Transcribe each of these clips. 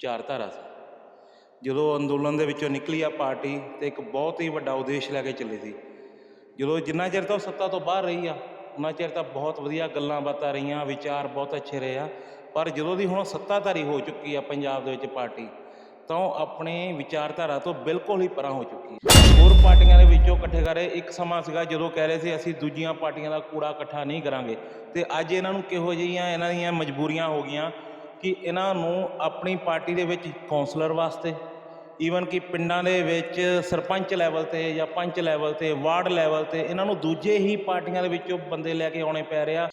ਵਿਚਾਰਧਾਰਾ ਸੀ। ਜਦੋਂ ਅੰਦੋਲਨ ਦੇ ਵਿੱਚੋਂ ਨਿਕਲੀ ਆ ਪਾਰਟੀ ਤੇ ਇੱਕ ਬਹੁਤ ਹੀ ਵੱਡਾ ਉਦੇਸ਼ ਲੈ ਕੇ ਚੱਲੀ ਸੀ। ਜਦੋਂ ਜਿੰਨਾ ਚਿਰ ਤਾਂ ਉਹ ਸੱਤਾ ਤੋਂ ਬਾਹਰ ਰਹੀ ਆ ਉਹਨਾਂ ਚਿਰ ਤਾਂ ਬਹੁਤ ਵਧੀਆ ਗੱਲਾਂ ਬਾਤਾਂ ਰਹੀਆਂ, ਵਿਚਾਰ ਬਹੁਤ ਅੱਛੇ ਰਹੇ ਆ। ਪਰ ਜਦੋਂ ਦੀ ਹੁਣ ਸੱਤਾਧਾਰੀ ਹੋ ਚੁੱਕੀ ਆ ਪੰਜਾਬ ਦੇ ਵਿੱਚ ਪਾਰਟੀ, ਤਾਂ ਉਹ ਆਪਣੇ ਵਿਚਾਰਧਾਰਾ ਤੋਂ ਬਿਲਕੁਲ ਹੀ ਪਰਾਂ ਹੋ ਚੁੱਕੀ ਹੈ ਹੋਰ ਪਾਰਟੀਆਂ ਦੇ ਵਿੱਚੋਂ ਇਕੱਠੇ ਕਰੇ ਇੱਕ ਸਮਾਂ ਸੀਗਾ ਜਦੋਂ ਕਹਿ ਰਹੇ ਸੀ, ਅਸੀਂ ਦੂਜੀਆਂ ਪਾਰਟੀਆਂ ਦਾ ਕੂੜਾ ਇਕੱਠਾ ਨਹੀਂ ਕਰਾਂਗੇ। ਤੇ ਅੱਜ ਇਹਨਾਂ ਨੂੰ ਕਿਹੋ ਜਿਹੀਆਂ, ਇਹਨਾਂ ਦੀਆਂ ਮਜਬੂਰੀਆਂ ਹੋ ਗਈਆਂ ਕਿ ਇਹਨਾਂ ਨੂੰ ਆਪਣੀ ਪਾਰਟੀ ਦੇ ਵਿੱਚ ਕੌਂਸਲਰ ਵਾਸਤੇ ਈਵਨ ਕਿ ਪਿੰਡਾਂ ਦੇ ਵਿੱਚ ਸਰਪੰਚ ਲੈਵਲ ਤੇ ਜਾਂ ਪੰਚ ਲੈਵਲ ਤੇ, ਵਾਰਡ ਲੈਵਲ ਤੇ, ਇਹਨਾਂ ਨੂੰ ਦੂਜੇ ਹੀ ਪਾਰਟੀਆਂ ਦੇ ਵਿੱਚੋਂ ਬੰਦੇ ਲੈ ਕੇ ਆਉਣੇ ਪੈ ਰਿਹਾ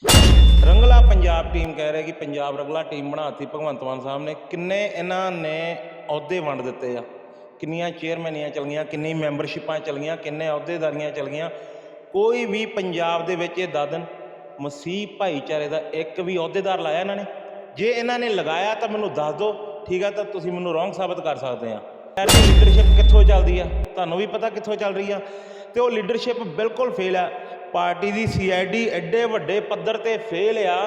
ਰੰਗਲਾ ਪੰਜਾਬ ਟੀਮ ਕਹਿ ਰਿਹਾ ਕਿ ਪੰਜਾਬ ਰੰਗਲਾ ਟੀਮ ਬਣਾਤੀ ਭਗਵੰਤ ਮਾਨ ਸਾਹਿਬ ਨੇ। ਕਿੰਨੇ ਇਹਨਾਂ ਨੇ ਅਹੁਦੇ ਵੰਡ ਦਿੱਤੇ ਆ? ਕਿੰਨੀਆਂ ਚੇਅਰਮੈਨੀਆਂ ਚਲ ਗਈਆਂ, ਕਿੰਨੀ ਮੈਂਬਰਸ਼ਿਪਾਂ ਚਲ ਗਈਆਂ, ਕਿੰਨੇ ਅਹੁਦੇਦਾਰੀਆਂ ਚਲ ਗਈਆਂ। ਕੋਈ ਵੀ ਪੰਜਾਬ ਦੇ ਵਿੱਚ ਇਹ ਦਾਦਨ, ਮਸੀਹ ਭਾਈਚਾਰੇ ਦਾ ਇੱਕ ਵੀ ਅਹੁਦੇਦਾਰ ਲਾਇਆ ਇਹਨਾਂ ਨੇ। ਜੇ ਇਹਨਾਂ ਨੇ ਲਗਾਇਆ ਤਾਂ ਮੈਨੂੰ ਦੱਸ ਦਿਓ, ਠੀਕ ਆ, ਤਾਂ ਤੁਸੀਂ ਮੈਨੂੰ ਰੋਂਗ ਸਾਬਤ ਕਰ ਸਕਦੇ ਆ। ਸਾਡੀ ਲੀਡਰਸ਼ਿਪ ਕਿੱਥੋਂ ਚੱਲਦੀ ਆ? ਤੁਹਾਨੂੰ ਵੀ ਪਤਾ ਕਿੱਥੋਂ ਚੱਲ ਰਹੀ ਆ। ਤੇ ਉਹ ਲੀਡਰਸ਼ਿਪ ਬਿਲਕੁਲ ਫੇਲ ਆ। ਪਾਰਟੀ ਦੀ ਸੀਆਈਡੀ ਐਡੇ ਵੱਡੇ ਪੱਧਰ ਤੇ ਫੇਲ ਆ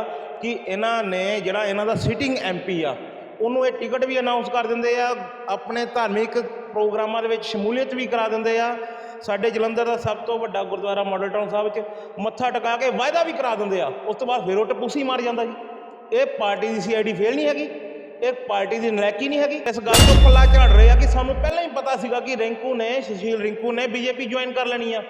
ਕਿ ਇਹਨਾਂ ਨੇ ਜਿਹੜਾ ਇਹਨਾਂ ਦਾ ਸਿਟਿੰਗ ਐਮਪੀ ਆ, ਉਹਨੂੰ ਇਹ ਟਿਕਟ ਵੀ ਅਨਾਉਂਸ ਕਰ ਦਿੰਦੇ ਆ, ਆਪਣੇ ਧਾਰਮਿਕ ਪ੍ਰੋਗਰਾਮਾਂ ਦੇ ਵਿੱਚ ਸ਼ਮੂਲੀਅਤ ਵੀ ਕਰਾ ਦਿੰਦੇ ਆ। ਸਾਡੇ ਜਲੰਧਰ ਦਾ ਸਭ ਤੋਂ ਵੱਡਾ ਗੁਰਦੁਆਰਾ ਮਾਡਲ ਟਾਊਨ ਸਾਹਿਬ 'ਚ ਮੱਥਾ ਟਿਕਾ ਕੇ ਵਾਅਦਾ ਵੀ ਕਰਾ ਦਿੰਦੇ ਆ। ਉਸ ਤੋਂ ਬਾਅਦ ਫਿਰ ਉਹ ਟਪੂਸੀ ਮਾਰ ਜਾਂਦਾ ਜੀ। ਇਹ ਪਾਰਟੀ ਦੀ ਸੀਆਈਡੀ ਫੇਲ ਨਹੀਂ ਹੈਗੀ, ਇਹ ਪਾਰਟੀ ਦੀ ਨਲਾਇਕੀ ਨਹੀਂ ਹੈਗੀ। ਇਸ ਗੱਲ ਤੋਂ ਪੱਲਾ ਝਾੜ ਰਹੇ ਆ ਕਿ ਸਾਨੂੰ ਪਹਿਲਾਂ ਹੀ ਪਤਾ ਸੀਗਾ ਕਿ ਰਿੰਕੂ ਨੇ, ਸੁਸ਼ੀਲ ਰਿੰਕੂ ਨੇ ਬੀਜੇਪੀ ਜੁਆਇਨ ਕਰ ਲੈਣੀ ਆ।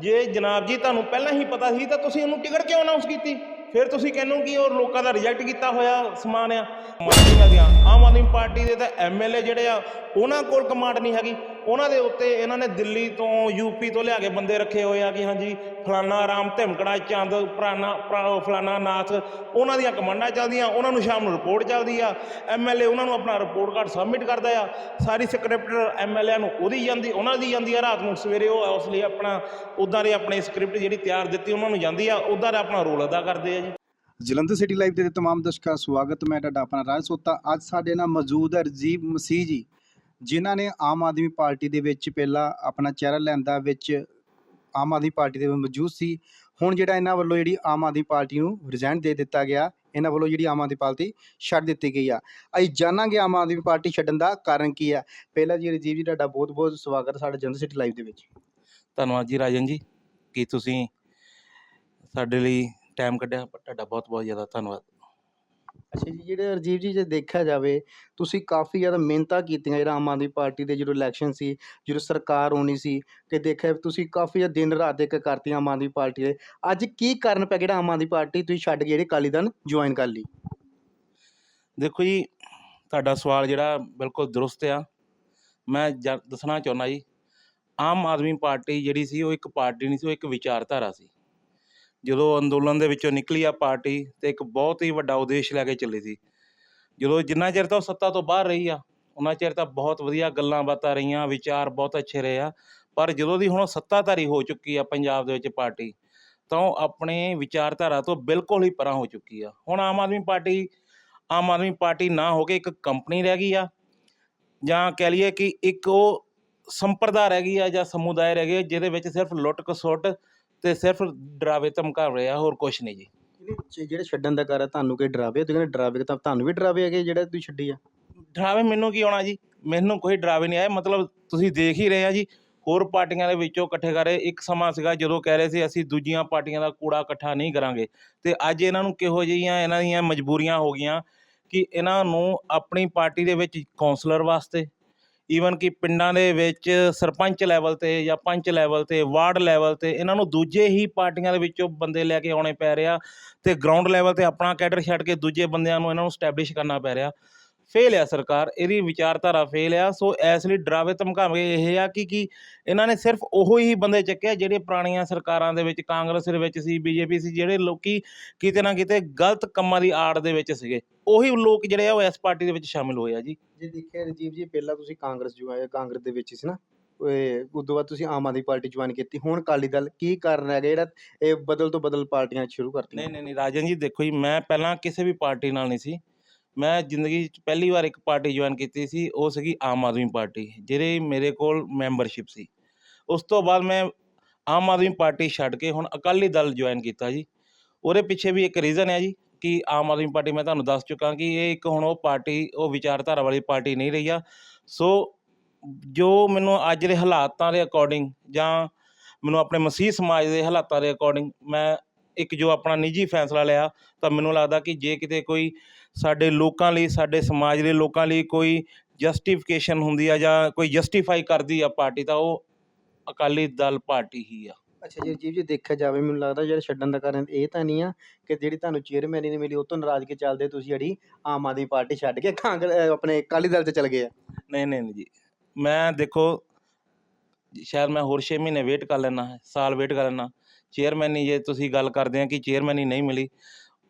ਜੇ ਜਨਾਬ ਜੀ ਤੁਹਾਨੂੰ ਪਹਿਲਾਂ ਹੀ ਪਤਾ ਸੀ, ਤਾਂ ਤੁਸੀਂ ਉਹਨੂੰ ਟਿਕਟ ਕਿਉਂ ਅਨਾਉਂਸ ਕੀਤੀ? ਫਿਰ ਤੁਸੀਂ ਕਹਿੰਦੇ ਕਿ ਉਹ ਲੋਕਾਂ ਦਾ ਰਿਜੈਕਟ ਕੀਤਾ ਹੋਇਆ ਸਮਾਨ ਆ। ਮਾਨੀ ਲੱਗਿਆ ਆਮ ਆਦਮੀ ਪਾਰਟੀ ਦੇ ਤਾਂ ਐਮਐਲਏ ਜਿਹੜੇ ਆ, ਉਹਨਾਂ ਕੋਲ ਕਮਾਂਡ ਨਹੀਂ ਹੈਗੀ। ਉਹਨਾਂ ਦੇ ਉੱਤੇ ਇਹਨਾਂ ਨੇ ਦਿੱਲੀ ਤੋਂ ਯੂਪੀ ਤੋਂ ਲਿਆ ਕੇ ਬੰਦੇ ਰੱਖੇ ਹੋਏ ਆ ਕਿ ਹਾਂਜੀ, ਫਲਾਨਾ ਰਾਮ ਧਿਮਕੜਾ ਚੰਦ ਪ੍ਰਾਨਾ ਫਲਾਨਾ ਨਾਥ, ਉਹਨਾਂ ਦੀਆਂ ਕਮਾਂਡਾਂ ਚੱਲਦੀਆਂ, ਉਹਨਾਂ ਨੂੰ ਸ਼ਾਮ ਨੂੰ ਰਿਪੋਰਟ ਚੱਲਦੀ ਆ ਐਮਐਲਏ ਉਹਨਾਂ ਨੂੰ ਆਪਣਾ ਰਿਪੋਰਟ ਕਾਰਡ ਸਬਮਿਟ ਕਰਦਾ ਆ, ਸਾਰੀ ਸਕ੍ਰਿਪਟ ਐਮਐਲਏ ਨੂੰ ਉਹਦੀ ਜਾਂਦੀ, ਉਹਨਾਂ ਦੀ ਜਾਂਦੀ ਆ, ਰਾਤ ਨੂੰ ਸਵੇਰੇ ਉਹ ਉਸ ਲਈ ਆਪਣਾ, ਉਦਾਂ ਦੇ ਆਪਣੀ ਸਕ੍ਰਿਪਟ ਜਿਹੜੀ ਤਿਆਰ ਦਿੱਤੀ ਉਹਨਾਂ ਨੂੰ ਜਾਂਦੀ ਆ, ਉਦਾਂ ਦਾ ਆਪਣਾ ਰੋਲ ਅਦਾ ਕਰਦੇ ਆ ਜੀ। ਜਲੰਧਰ ਸਿਟੀ ਲਾਈਵ ਦੇ ਤਮਾਮ ਦਰਸ਼ਕਾਂ ਦਾ ਸਵਾਗਤ, ਮੈਂ ਤੁਹਾਡਾ ਆਪਣਾ ਰਾਜ ਸੋਤਾ, ਅੱਜ ਸਾਡੇ ਨਾਲ ਮੌਜੂਦ ਹੈ ਰਜੀਵ ਮਸੀਹ ਜੀ। ਜਿਨ੍ਹਾਂ ਨੇ ਆਮ ਆਦਮੀ ਪਾਰਟੀ ਦੇ ਵਿੱਚ ਪਹਿਲਾਂ ਆਪਣਾ ਚਿਹਰਾ ਲੈਂਦਾ ਵਿੱਚ ਆਮ ਆਦਮੀ ਪਾਰਟੀ ਦੇ ਮੌਜੂਦ ਸੀ, ਹੁਣ ਜਿਹੜਾ ਇਹਨਾਂ ਵੱਲੋਂ ਜਿਹੜੀ ਆਮ ਆਦਮੀ ਪਾਰਟੀ ਨੂੰ ਰਿਜ਼ਾਈਨ ਦੇ ਦਿੱਤਾ ਗਿਆ, ਇਹਨਾਂ ਵੱਲੋਂ ਜਿਹੜੀ ਆਮ ਆਦਮੀ ਪਾਰਟੀ ਛੱਡ ਦਿੱਤੀ ਗਈ ਆ। ਅਸੀਂ ਜਾਣਾਂਗੇ ਆਮ ਆਦਮੀ ਪਾਰਟੀ ਛੱਡਣ ਦਾ ਕਾਰਨ ਕੀ ਆ। ਪਹਿਲਾਂ ਜੀ ਰਜੀਵ ਜੀ, ਤੁਹਾਡਾ ਬਹੁਤ ਬਹੁਤ ਸਵਾਗਤ ਹੈ ਸਾਡੇ ਜਲੰਧਰ ਸਿਟੀ ਲਾਈਵ ਦੇ ਵਿੱਚ। ਧੰਨਵਾਦ ਜੀ ਰਾਜਨ ਜੀ। ਕਿ ਤੁਸੀਂ ਸਾਡੇ ਲਈ ਟਾਈਮ ਕੱਢਿਆ? ਤੁਹਾਡਾ ਬਹੁਤ ਬਹੁਤ ਜ਼ਿਆਦਾ ਧੰਨਵਾਦ। ਅੱਛਾ ਜੀ, ਜਿਹੜੇ ਰਾਜੀਵ ਜੀ ਜੇ ਦੇਖਿਆ ਜਾਵੇ, ਤੁਸੀਂ ਕਾਫੀ ਜ਼ਿਆਦਾ ਮਿਹਨਤਾਂ ਕੀਤੀਆਂ ਜਿਹੜਾ ਆਮ ਆਦਮੀ ਪਾਰਟੀ ਦੇ ਜਦੋਂ ਇਲੈਕਸ਼ਨ ਸੀ, ਜਦੋਂ ਸਰਕਾਰ ਆਉਣੀ ਸੀ ਤੇ ਦੇਖਿਆ ਤੁਸੀਂ ਕਾਫੀ ਜ਼ਿਆਦਾ ਦਿਨ ਰਾਤ ਇੱਕ ਕਰਤੀ ਆਮ ਆਦਮੀ ਪਾਰਟੀ ਦੇ, ਅੱਜ ਕੀ ਕਾਰਨ ਪਿਆ ਜਿਹੜਾ ਆਮ ਆਦਮੀ ਪਾਰਟੀ ਤੁਸੀਂ ਛੱਡ ਕੇ ਜਿਹੜੇ ਅਕਾਲੀ ਦਲ ਜੁਆਇਨ ਕਰ ਲਈ? ਦੇਖੋ ਜੀ, ਤੁਹਾਡਾ ਸਵਾਲ ਜਿਹੜਾ ਬਿਲਕੁਲ ਦਰੁਸਤ ਆ, ਮੈਂ ਜ- ਦੱਸਣਾ ਚਾਹੁੰਦਾ ਜੀ, ਆਮ ਆਦਮੀ ਪਾਰਟੀ ਜਿਹੜੀ ਸੀ ਉਹ ਇੱਕ ਪਾਰਟੀ ਨਹੀਂ ਸੀ, ਉਹ ਇੱਕ ਵਿਚਾਰਧਾਰਾ ਸੀ। ਜਦੋਂ ਅੰਦੋਲਨ ਦੇ ਵਿੱਚੋਂ ਨਿਕਲੀ ਆ ਪਾਰਟੀ ਤੇ ਇੱਕ ਬਹੁਤ ਹੀ ਵੱਡਾ ਉਦੇਸ਼ ਲੈ ਕੇ ਚੱਲੀ ਸੀ। ਜਦੋਂ ਜਿੰਨਾ ਚਿਰ ਤਾਂ ਉਹ ਸੱਤਾ ਤੋਂ ਬਾਹਰ ਰਹੀ ਆ, ਉਹਨਾਂ ਚਿਰ ਤਾਂ ਬਹੁਤ ਵਧੀਆ ਗੱਲਾਂ ਬਾਤਾਂ ਰਹੀਆਂ, ਵਿਚਾਰ ਬਹੁਤ ਅੱਛੇ ਰਹੇ ਆ। ਪਰ ਜਦੋਂ ਦੀ ਹੁਣ ਸੱਤਾਧਾਰੀ ਹੋ ਚੁੱਕੀ ਆ ਪੰਜਾਬ ਦੇ ਵਿੱਚ ਪਾਰਟੀ, ਤਾਂ ਉਹ ਆਪਣੇ ਵਿਚਾਰਧਾਰਾ ਤੋਂ ਬਿਲਕੁਲ ਹੀ ਪਰਾਂ ਹੋ ਚੁੱਕੀ ਆ। ਹੁਣ ਆਮ ਆਦਮੀ ਪਾਰਟੀ, ਆਮ ਆਦਮੀ ਪਾਰਟੀ ਨਾ ਹੋ ਕੇ ਇੱਕ ਕੰਪਨੀ ਰਹਿ ਗਈ ਆ, ਜਾਂ ਕਹਿ ਲਈਏ ਕਿ ਇੱਕ ਉਹ ਸੰਪਰਦਾ ਰਹਿ ਗਈ ਆ ਜਾਂ ਸਮੁਦਾਇ ਰਹਿ ਗਿਆ ਜਿਹਦੇ ਵਿੱਚ ਸਿਰਫ ਲੁੱਟ ਖਸੁੱਟ ਤੇ ਸਿਰਫ ਡਰਾਵੇ ਧਮਕਾਵੇ ਆ ਹੋਰ ਕੁਝ ਨਹੀਂ ਜੀ। ਜਿਹੜੇ ਜਿਹੜੇ ਛੱਡਣ ਦਾ ਕਾਰਨ ਤੁਹਾਨੂੰ ਕੋਈ ਡਰਾਵੇ ਤੁਸੀਂ ਕਹਿੰਦੇ ਡਰਾਵੇ ਤਾਂ ਤੁਹਾਨੂੰ ਵੀ ਡਰਾਵੇ ਹੈਗੇ ਜਿਹੜਾ ਤੁਸੀਂ ਛੱਡੀ ਆ? ਡਰਾਵੇ ਮੈਨੂੰ ਕੀ ਆਉਣਾ ਜੀ? ਮੈਨੂੰ ਕੋਈ ਡਰਾਵੇ ਨਹੀਂ ਆਇਆ ਮਤਲਬ ਤੁਸੀਂ ਦੇਖ ਹੀ ਰਹੇ ਆ ਜੀ। ਹੋਰ ਪਾਰਟੀਆਂ ਦੇ ਵਿੱਚੋਂ ਇਕੱਠੇ ਕਰੇ ਇੱਕ ਸਮਾਂ ਸੀਗਾ ਜਦੋਂ ਕਹਿ ਰਹੇ ਸੀ ਅਸੀਂ ਦੂਜੀਆਂ ਪਾਰਟੀਆਂ ਦਾ ਕੂੜਾ ਇਕੱਠਾ ਨਹੀਂ ਕਰਾਂਗੇ। ਤੇ ਅੱਜ ਇਹਨਾਂ ਨੂੰ ਕਿਹੋ ਜਿਹੀਆਂ ਇਹਨਾਂ ਦੀਆਂ ਮਜਬੂਰੀਆਂ ਹੋ ਗਈਆਂ ਕਿ ਇਹਨਾਂ ਨੂੰ ਆਪਣੀ ਪਾਰਟੀ ਦੇ ਵਿੱਚ ਕੌਂਸਲਰ ਵਾਸਤੇ ਈਵਨ ਕਿ ਪਿੰਡਾਂ ਦੇ ਵਿੱਚ ਸਰਪੰਚ ਲੈਵਲ ਤੇ ਜਾਂ ਪੰਚ ਲੈਵਲ ਤੇ, ਵਾਰਡ ਲੈਵਲ ਤੇ ਇਹਨਾਂ ਨੂੰ ਦੂਜੇ ਹੀ ਪਾਰਟੀਆਂ ਦੇ ਵਿੱਚੋਂ ਬੰਦੇ ਲੈ ਕੇ ਆਉਣੇ ਪੈ ਰਿਹਾ ਤੇ ਗਰਾਊਂਡ ਲੈਵਲ ਤੇ ਆਪਣਾ ਕੈਡਰ ਛੱਡ ਕੇ ਦੂਜੇ ਬੰਦਿਆਂ ਨੂੰ ਇਹਨਾਂ ਨੂੰ ਸਟੈਬਲਿਸ਼ ਕਰਨਾ ਪੈ ਰਿਹਾ। ਫੇਲ ਆ ਸਰਕਾਰ ਇਹਦੀ ਵਿਚਾਰਧਾਰਾ ਫੇਲ ਆ ਸੋ ਇਸ ਲਈ ਡਰਾਵੇ ਧਮਕਾਵੇ ਇਹ ਆ ਕਿ ਕੀ ਇਹਨਾਂ ਨੇ ਸਿਰਫ ਉਹੋ ਹੀ ਬੰਦੇ ਚੱਕਿਆ ਜਿਹੜੇ ਪੁਰਾਣੀਆਂ ਸਰਕਾਰਾਂ ਦੇ ਵਿੱਚ ਕਾਂਗਰਸ ਦੇ ਵਿੱਚ ਸੀ ਬੀਜੇਪੀ ਸੀ ਜਿਹੜੇ ਲੋਕੀ ਕਿਤੇ ਨਾ ਕਿਤੇ ਗਲਤ ਕੰਮਾਂ ਦੀ ਆੜ ਦੇ ਵਿੱਚ ਸੀਗੇ। ਉਹੀ ਲੋਕ ਜਿਹੜੇ ਆ ਉਹ ਇਸ ਪਾਰਟੀ ਦੇ ਵਿੱਚ ਸ਼ਾਮਿਲ ਹੋਏ ਆ ਜੀ। ਜੇ ਦੇਖਿਆ ਰਜੀਵ ਜੀ ਪਹਿਲਾਂ ਤੁਸੀਂ ਕਾਂਗਰਸ ਜੁਆਇਨ ਕਾਂਗਰਸ ਦੇ ਵਿੱਚ ਸੀ ਨਾ ਉਦੋਂ ਬਾਅਦ ਤੁਸੀਂ ਆਮ ਆਦਮੀ ਪਾਰਟੀ ਜੁਆਇਨ ਕੀਤੀ ਹੁਣ ਅਕਾਲੀ ਦਲ ਕੀ ਕਾਰਨ ਹੈਗਾ ਜਿਹੜਾ ਇਹ ਬਦਲ ਤੋਂ ਬਦਲ ਪਾਰਟੀਆਂ ਸ਼ੁਰੂ ਕਰਤੀਆਂ? ਨਹੀਂ ਨਹੀਂ ਨਹੀਂ ਰਾਜਨ ਜੀ ਦੇਖੋ ਜੀ ਮੈਂ ਪਹਿਲਾਂ ਕਿਸੇ ਵੀ ਪਾਰਟੀ ਨਾਲ ਨਹੀਂ ਸੀ। ਮੈਂ ਜ਼ਿੰਦਗੀ 'ਚ ਪਹਿਲੀ ਵਾਰ ਇੱਕ ਪਾਰਟੀ ਜੁਆਇਨ ਕੀਤੀ ਸੀ, ਉਹ ਸੀਗੀ ਆਮ ਆਦਮੀ ਪਾਰਟੀ, ਜਿਹੜੇ ਮੇਰੇ ਕੋਲ ਮੈਂਬਰਸ਼ਿਪ ਸੀ। ਉਸ ਤੋਂ ਬਾਅਦ ਮੈਂ ਆਮ ਆਦਮੀ ਪਾਰਟੀ ਛੱਡ ਕੇ ਹੁਣ ਅਕਾਲੀ ਦਲ ਜੁਆਇਨ ਕੀਤਾ ਜੀ। ਉਹਦੇ ਪਿੱਛੇ ਵੀ ਇੱਕ ਰੀਜ਼ਨ ਹੈ ਜੀ ਕਿ ਆਮ ਆਦਮੀ ਪਾਰਟੀ ਮੈਂ ਤੁਹਾਨੂੰ ਦੱਸ ਚੁੱਕਾ ਕਿ ਇਹ ਇੱਕ ਹੁਣ ਉਹ ਪਾਰਟੀ, ਉਹ ਵਿਚਾਰਧਾਰਾ ਵਾਲੀ ਪਾਰਟੀ ਨਹੀਂ ਰਹੀ ਆ। ਸੋ ਜੋ ਮੈਨੂੰ ਅੱਜ ਦੇ ਹਾਲਾਤਾਂ ਦੇ ਅਕੋਰਡਿੰਗ ਜਾਂ ਮੈਨੂੰ ਆਪਣੇ ਮਸੀਹ ਸਮਾਜ ਦੇ ਹਾਲਾਤਾਂ ਦੇ ਅਕੋਰਡਿੰਗ ਮੈਂ ਇੱਕ ਜੋ ਆਪਣਾ ਨਿੱਜੀ ਫੈਸਲਾ ਲਿਆ, ਤਾਂ ਮੈਨੂੰ ਲੱਗਦਾ ਕਿ ਜੇ ਕਿਤੇ ਕੋਈ ਸਾਡੇ ਲੋਕਾਂ ਲਈ ਸਾਡੇ ਸਮਾਜ ਦੇ ਲੋਕਾਂ ਲਈ ਕੋਈ ਜਸਟੀਫਿਕੇਸ਼ਨ ਹੁੰਦੀ ਆ ਜਾਂ ਕੋਈ ਜਸਟੀਫਾਈ ਕਰਦੀ ਆ ਪਾਰਟੀ ਤਾਂ ਉਹ ਅਕਾਲੀ ਦਲ ਪਾਰਟੀ ਹੀ ਆ। ਅੱਛਾ ਜੀ ਜੀ ਜੇ ਦੇਖਿਆ ਜਾਵੇ ਮੈਨੂੰ ਲੱਗਦਾ ਜਿਹੜਾ ਛੱਡਣ ਦਾ ਕਾਰਨ ਇਹ ਤਾਂ ਨਹੀਂ ਆ ਕਿ ਜਿਹੜੀ ਤੁਹਾਨੂੰ ਚੇਅਰਮੈਨੀ ਨਹੀਂ ਮਿਲੀ ਉਹ ਤੋਂ ਨਾਰਾਜ਼ਗੀ ਚੱਲਦੇ ਤੁਸੀਂ ਜਿਹੜੀ ਆਮ ਆਦਮੀ ਪਾਰਟੀ ਛੱਡ ਕੇ ਕਾਂਗਰਸ ਆਪਣੇ ਅਕਾਲੀ ਦਲ 'ਚ ਚਲ ਗਏ ਆ। ਨਹੀਂ ਨਹੀਂ ਨਹੀਂ ਜੀ ਮੈਂ ਦੇਖੋ ਸ਼ਾਇਦ ਮੈਂ ਹੋਰ 6 ਮਹੀਨੇ ਵੇਟ ਕਰ ਲੈਣਾ ਸਾਲ ਵੇਟ ਕਰ ਲੈਣਾ ਚੇਅਰਮੈਨੀ ਜੇ ਤੁਸੀਂ ਗੱਲ ਕਰਦੇ ਆ ਕਿ ਚੇਅਰਮੈਨੀ ਨਹੀਂ ਮਿਲੀ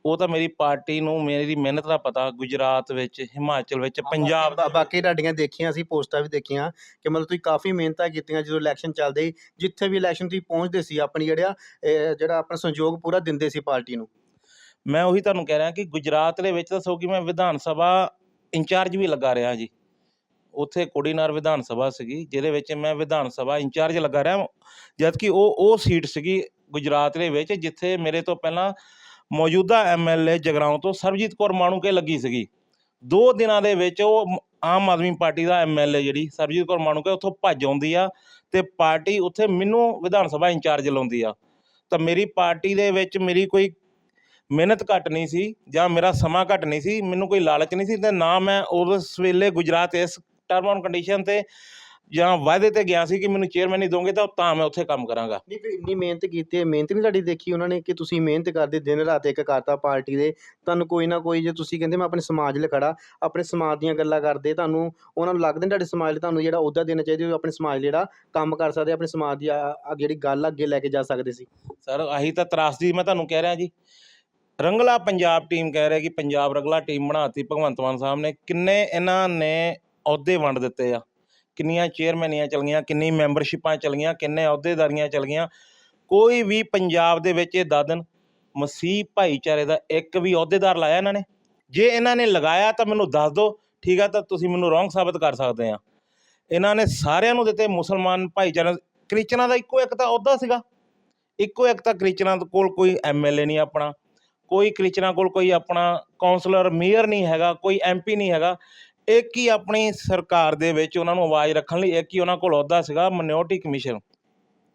ਉਹ ਤਾਂ ਮੇਰੀ ਪਾਰਟੀ ਨੂੰ ਮੇਰੀ ਮਿਹਨਤ ਦਾ ਪਤਾ ਗੁਜਰਾਤ ਵਿੱਚ ਹਿਮਾਚਲ ਵਿੱਚ ਪੰਜਾਬ ਬਾ- ਬਾਕੀ ਤੁਹਾਡੀਆਂ ਦੇਖੀਆਂ ਸੀ ਪੋਸਟਾਂ ਵੀ ਦੇਖੀਆਂ ਕਿ ਮਤਲਬ ਤੁਸੀਂ ਕਾਫੀ ਮਿਹਨਤਾਂ ਕੀਤੀਆਂ ਜਦੋਂ ਇਲੈਕਸ਼ਨ ਚੱਲਦੇ ਸੀ ਜਿੱਥੇ ਵੀ ਇਲੈਕਸ਼ਨ ਤੁਸੀਂ ਪਹੁੰਚਦੇ ਸੀ ਆਪਣੀ ਜਿਹੜਾ ਇਹ ਜਿਹੜਾ ਆਪਣਾ ਸੰਯੋਗ ਪੂਰਾ ਦਿੰਦੇ ਸੀ ਪਾਰਟੀ ਨੂੰ। ਮੈਂ ਉਹੀ ਤੁਹਾਨੂੰ ਕਹਿ ਰਿਹਾ ਕਿ ਗੁਜਰਾਤ ਦੇ ਵਿੱਚ ਦੱਸੋ ਕਿ ਮੈਂ ਵਿਧਾਨ ਸਭਾ ਇੰਚਾਰਜ ਵੀ ਲੱਗਾ ਰਿਹਾ ਜੀ। ਉੱਥੇ ਕੋਡੀਨਾਰ ਵਿਧਾਨ ਸਭਾ ਸੀਗੀ ਜਿਹਦੇ ਵਿੱਚ ਮੈਂ ਵਿਧਾਨ ਸਭਾ ਇੰਚਾਰਜ ਲੱਗਾ ਰਿਹਾ ਜਦ ਕਿ ਉਹ ਉਹ ਸੀਟ ਸੀਗੀ ਗੁਜਰਾਤ ਦੇ ਵਿੱਚ ਜਿੱਥੇ ਮੇਰੇ ਤੋਂ ਪਹਿਲਾਂ ਮੌਜੂਦਾ ਐਮਐਲਏ ਜਗਰਾਉਂ ਤੋਂ ਸਰਬਜੀਤ ਕੌਰ ਮਾਣੂਕੇ ਲੱਗੀ ਸੀਗੀ। ਦੋ ਦਿਨਾਂ ਦੇ ਵਿੱਚ ਉਹ ਆਮ ਆਦਮੀ ਪਾਰਟੀ ਦਾ ਐਮਐਲਏ ਜਿਹੜੀ ਸਰਬਜੀਤ ਕੌਰ ਮਾਣੂਕੇ ਉੱਥੋਂ ਭੱਜ ਆਉਂਦੀ ਆ ਤੇ ਪਾਰਟੀ ਉੱਥੇ ਮੈਨੂੰ ਵਿਧਾਨ ਸਭਾ ਇੰਚਾਰਜ ਲਾਉਂਦੀ ਆ। ਤਾਂ ਮੇਰੀ ਪਾਰਟੀ ਦੇ ਵਿੱਚ ਮੇਰੀ ਕੋਈ ਮਿਹਨਤ ਘੱਟ ਨਹੀਂ ਸੀ ਜਾਂ ਮੇਰਾ ਸਮਾਂ ਘੱਟ ਨਹੀਂ ਸੀ, ਮੈਨੂੰ ਕੋਈ ਲਾਲਚ ਨਹੀਂ ਸੀ ਤੇ ਨਾ ਮੈਂ ਉਸ ਵੇਲੇ ਗੁਜਰਾਤ ਇਸ ਟਰਮ ਔਨ ਕੰਡੀਸ਼ਨ ਤੇ ਜਾਂ ਵਾਅਦੇ ਤੇ ਗਿਆ ਸੀ ਕਿ ਮੈਨੂੰ ਚੇਅਰਮੈਨ ਨਹੀਂ ਦੋਗੇ ਤਾਂ ਤਾਂ ਮੈਂ ਉੱਥੇ ਕੰਮ ਕਰਾਂਗਾ। ਨਹੀਂ ਫਿਰ ਇੰਨੀ ਮਿਹਨਤ ਕੀਤੀ ਹੈ ਮਿਹਨਤ ਨਹੀਂ ਤੁਹਾਡੀ ਦੇਖੀ ਉਹਨਾਂ ਨੇ ਕਿ ਤੁਸੀਂ ਮਿਹਨਤ ਕਰਦੇ ਦਿਨ ਰਾਤ ਇੱਕ ਕਰਤਾ ਪਾਰਟੀ ਦੇ। ਤੁਹਾਨੂੰ ਕੋਈ ਨਾ ਕੋਈ ਜੇ ਤੁਸੀਂ ਕਹਿੰਦੇ ਮੈਂ ਆਪਣੇ ਸਮਾਜ ਲਈ ਖੜਾ ਆਪਣੇ ਸਮਾਜ ਦੀਆਂ ਗੱਲਾਂ ਕਰਦੇ ਤੁਹਾਨੂੰ ਉਹਨਾਂ ਨੂੰ ਲੱਗਦਾ ਨਹੀਂ ਤੁਹਾਡੇ ਸਮਾਜ ਲਈ ਤੁਹਾਨੂੰ ਜਿਹੜਾ ਅਹੁਦਾ ਦੇਣਾ ਚਾਹੀਦਾ ਉਹ ਆਪਣੇ ਸਮਾਜ ਲਈ ਜਿਹੜਾ ਕੰਮ ਕਰ ਸਕਦੇ ਆਪਣੇ ਸਮਾਜ ਦੀ ਆ- ਆ ਜਿਹੜੀ ਗੱਲ ਅੱਗੇ ਲੈ ਕੇ ਜਾ ਸਕਦੇ ਸੀ। ਸਰ ਆਹੀ ਤਾਂ ਤਰਾਸਦੀ ਮੈਂ ਤੁਹਾਨੂੰ ਕਹਿ ਰਿਹਾ ਜੀ। ਰੰਗਲਾ ਪੰਜਾਬ ਟੀਮ ਕਹਿ ਰਿਹਾ ਕਿ ਪੰਜਾਬ ਰੰਗਲਾ ਟੀਮ ਬਣਾਤੀ ਭਗਵੰਤ ਮਾਨ ਸਾਹਿਬ ਨੇ। ਕਿੰਨੇ ਇਹਨਾਂ ਨੇ ਅਹੁਦੇ ਵੰਡ ਦਿੱਤੇ ਆ। ਕਿੰਨੀਆਂ ਚੇਅਰਮੈਨੀਆਂ ਚਲ ਗਈਆਂ ਕਿੰਨੀ ਮੈਂਬਰਸ਼ਿਪਾਂ ਚਲ ਗਈਆਂ ਕਿੰਨੇ ਅਹੁਦੇਦਾਰੀਆਂ ਚਲ ਗਈਆਂ ਕੋਈ ਵੀ ਪੰਜਾਬ ਦੇ ਵਿੱਚ ਇਹ ਦਾਦਨ ਮਸੀਹ ਭਾਈਚਾਰੇ ਦਾ ਇੱਕ ਵੀ ਅਹੁਦੇਦਾਰ ਲਾਇਆ ਇਹਨਾਂ ਨੇ। ਜੇ ਇਹਨਾਂ ਨੇ ਲਗਾਇਆ ਤਾਂ ਮੈਨੂੰ ਦੱਸ ਦਿਓ, ਠੀਕ ਆ, ਤਾਂ ਤੁਸੀਂ ਮੈਨੂੰ ਰੋਂਗ ਸਾਬਤ ਕਰ ਸਕਦੇ ਆ। ਇਹਨਾਂ ਨੇ ਸਾਰਿਆਂ ਨੂੰ ਦਿੱਤੇ ਮੁਸਲਮਾਨ ਭਾਈਚਾਰੇ ਕ੍ਰਿਸਚਨਾਂ ਦਾ ਇੱਕੋ ਇੱਕ ਤਾਂ ਅਹੁਦਾ ਸੀਗਾ। ਇੱਕੋ ਇੱਕ ਤਾਂ ਕ੍ਰਿਸਚਨਾਂ ਕੋਲ ਕੋਈ ਐਮਐਲਏ ਨਹੀਂ ਆਪਣਾ, ਕੋਈ ਕ੍ਰਿਸਚਨਾਂ ਕੋਲ ਕੋਈ ਆਪਣਾ ਕਾਉਂਸਲਰ ਮੇਅਰ ਨਹੀਂ ਹੈਗਾ, ਕੋਈ ਐਮਪੀ ਨਹੀਂ ਹੈਗਾ। ਇੱਕ ਹੀ ਆਪਣੀ ਸਰਕਾਰ ਦੇ ਵਿੱਚ ਉਹਨਾਂ ਨੂੰ ਆਵਾਜ਼ ਰੱਖਣ ਲਈ ਇੱਕ ਹੀ ਉਹਨਾਂ ਕੋਲ ਅਹੁਦਾ ਸੀਗਾ ਮਿਨੋਰਟੀ ਕਮਿਸ਼ਨ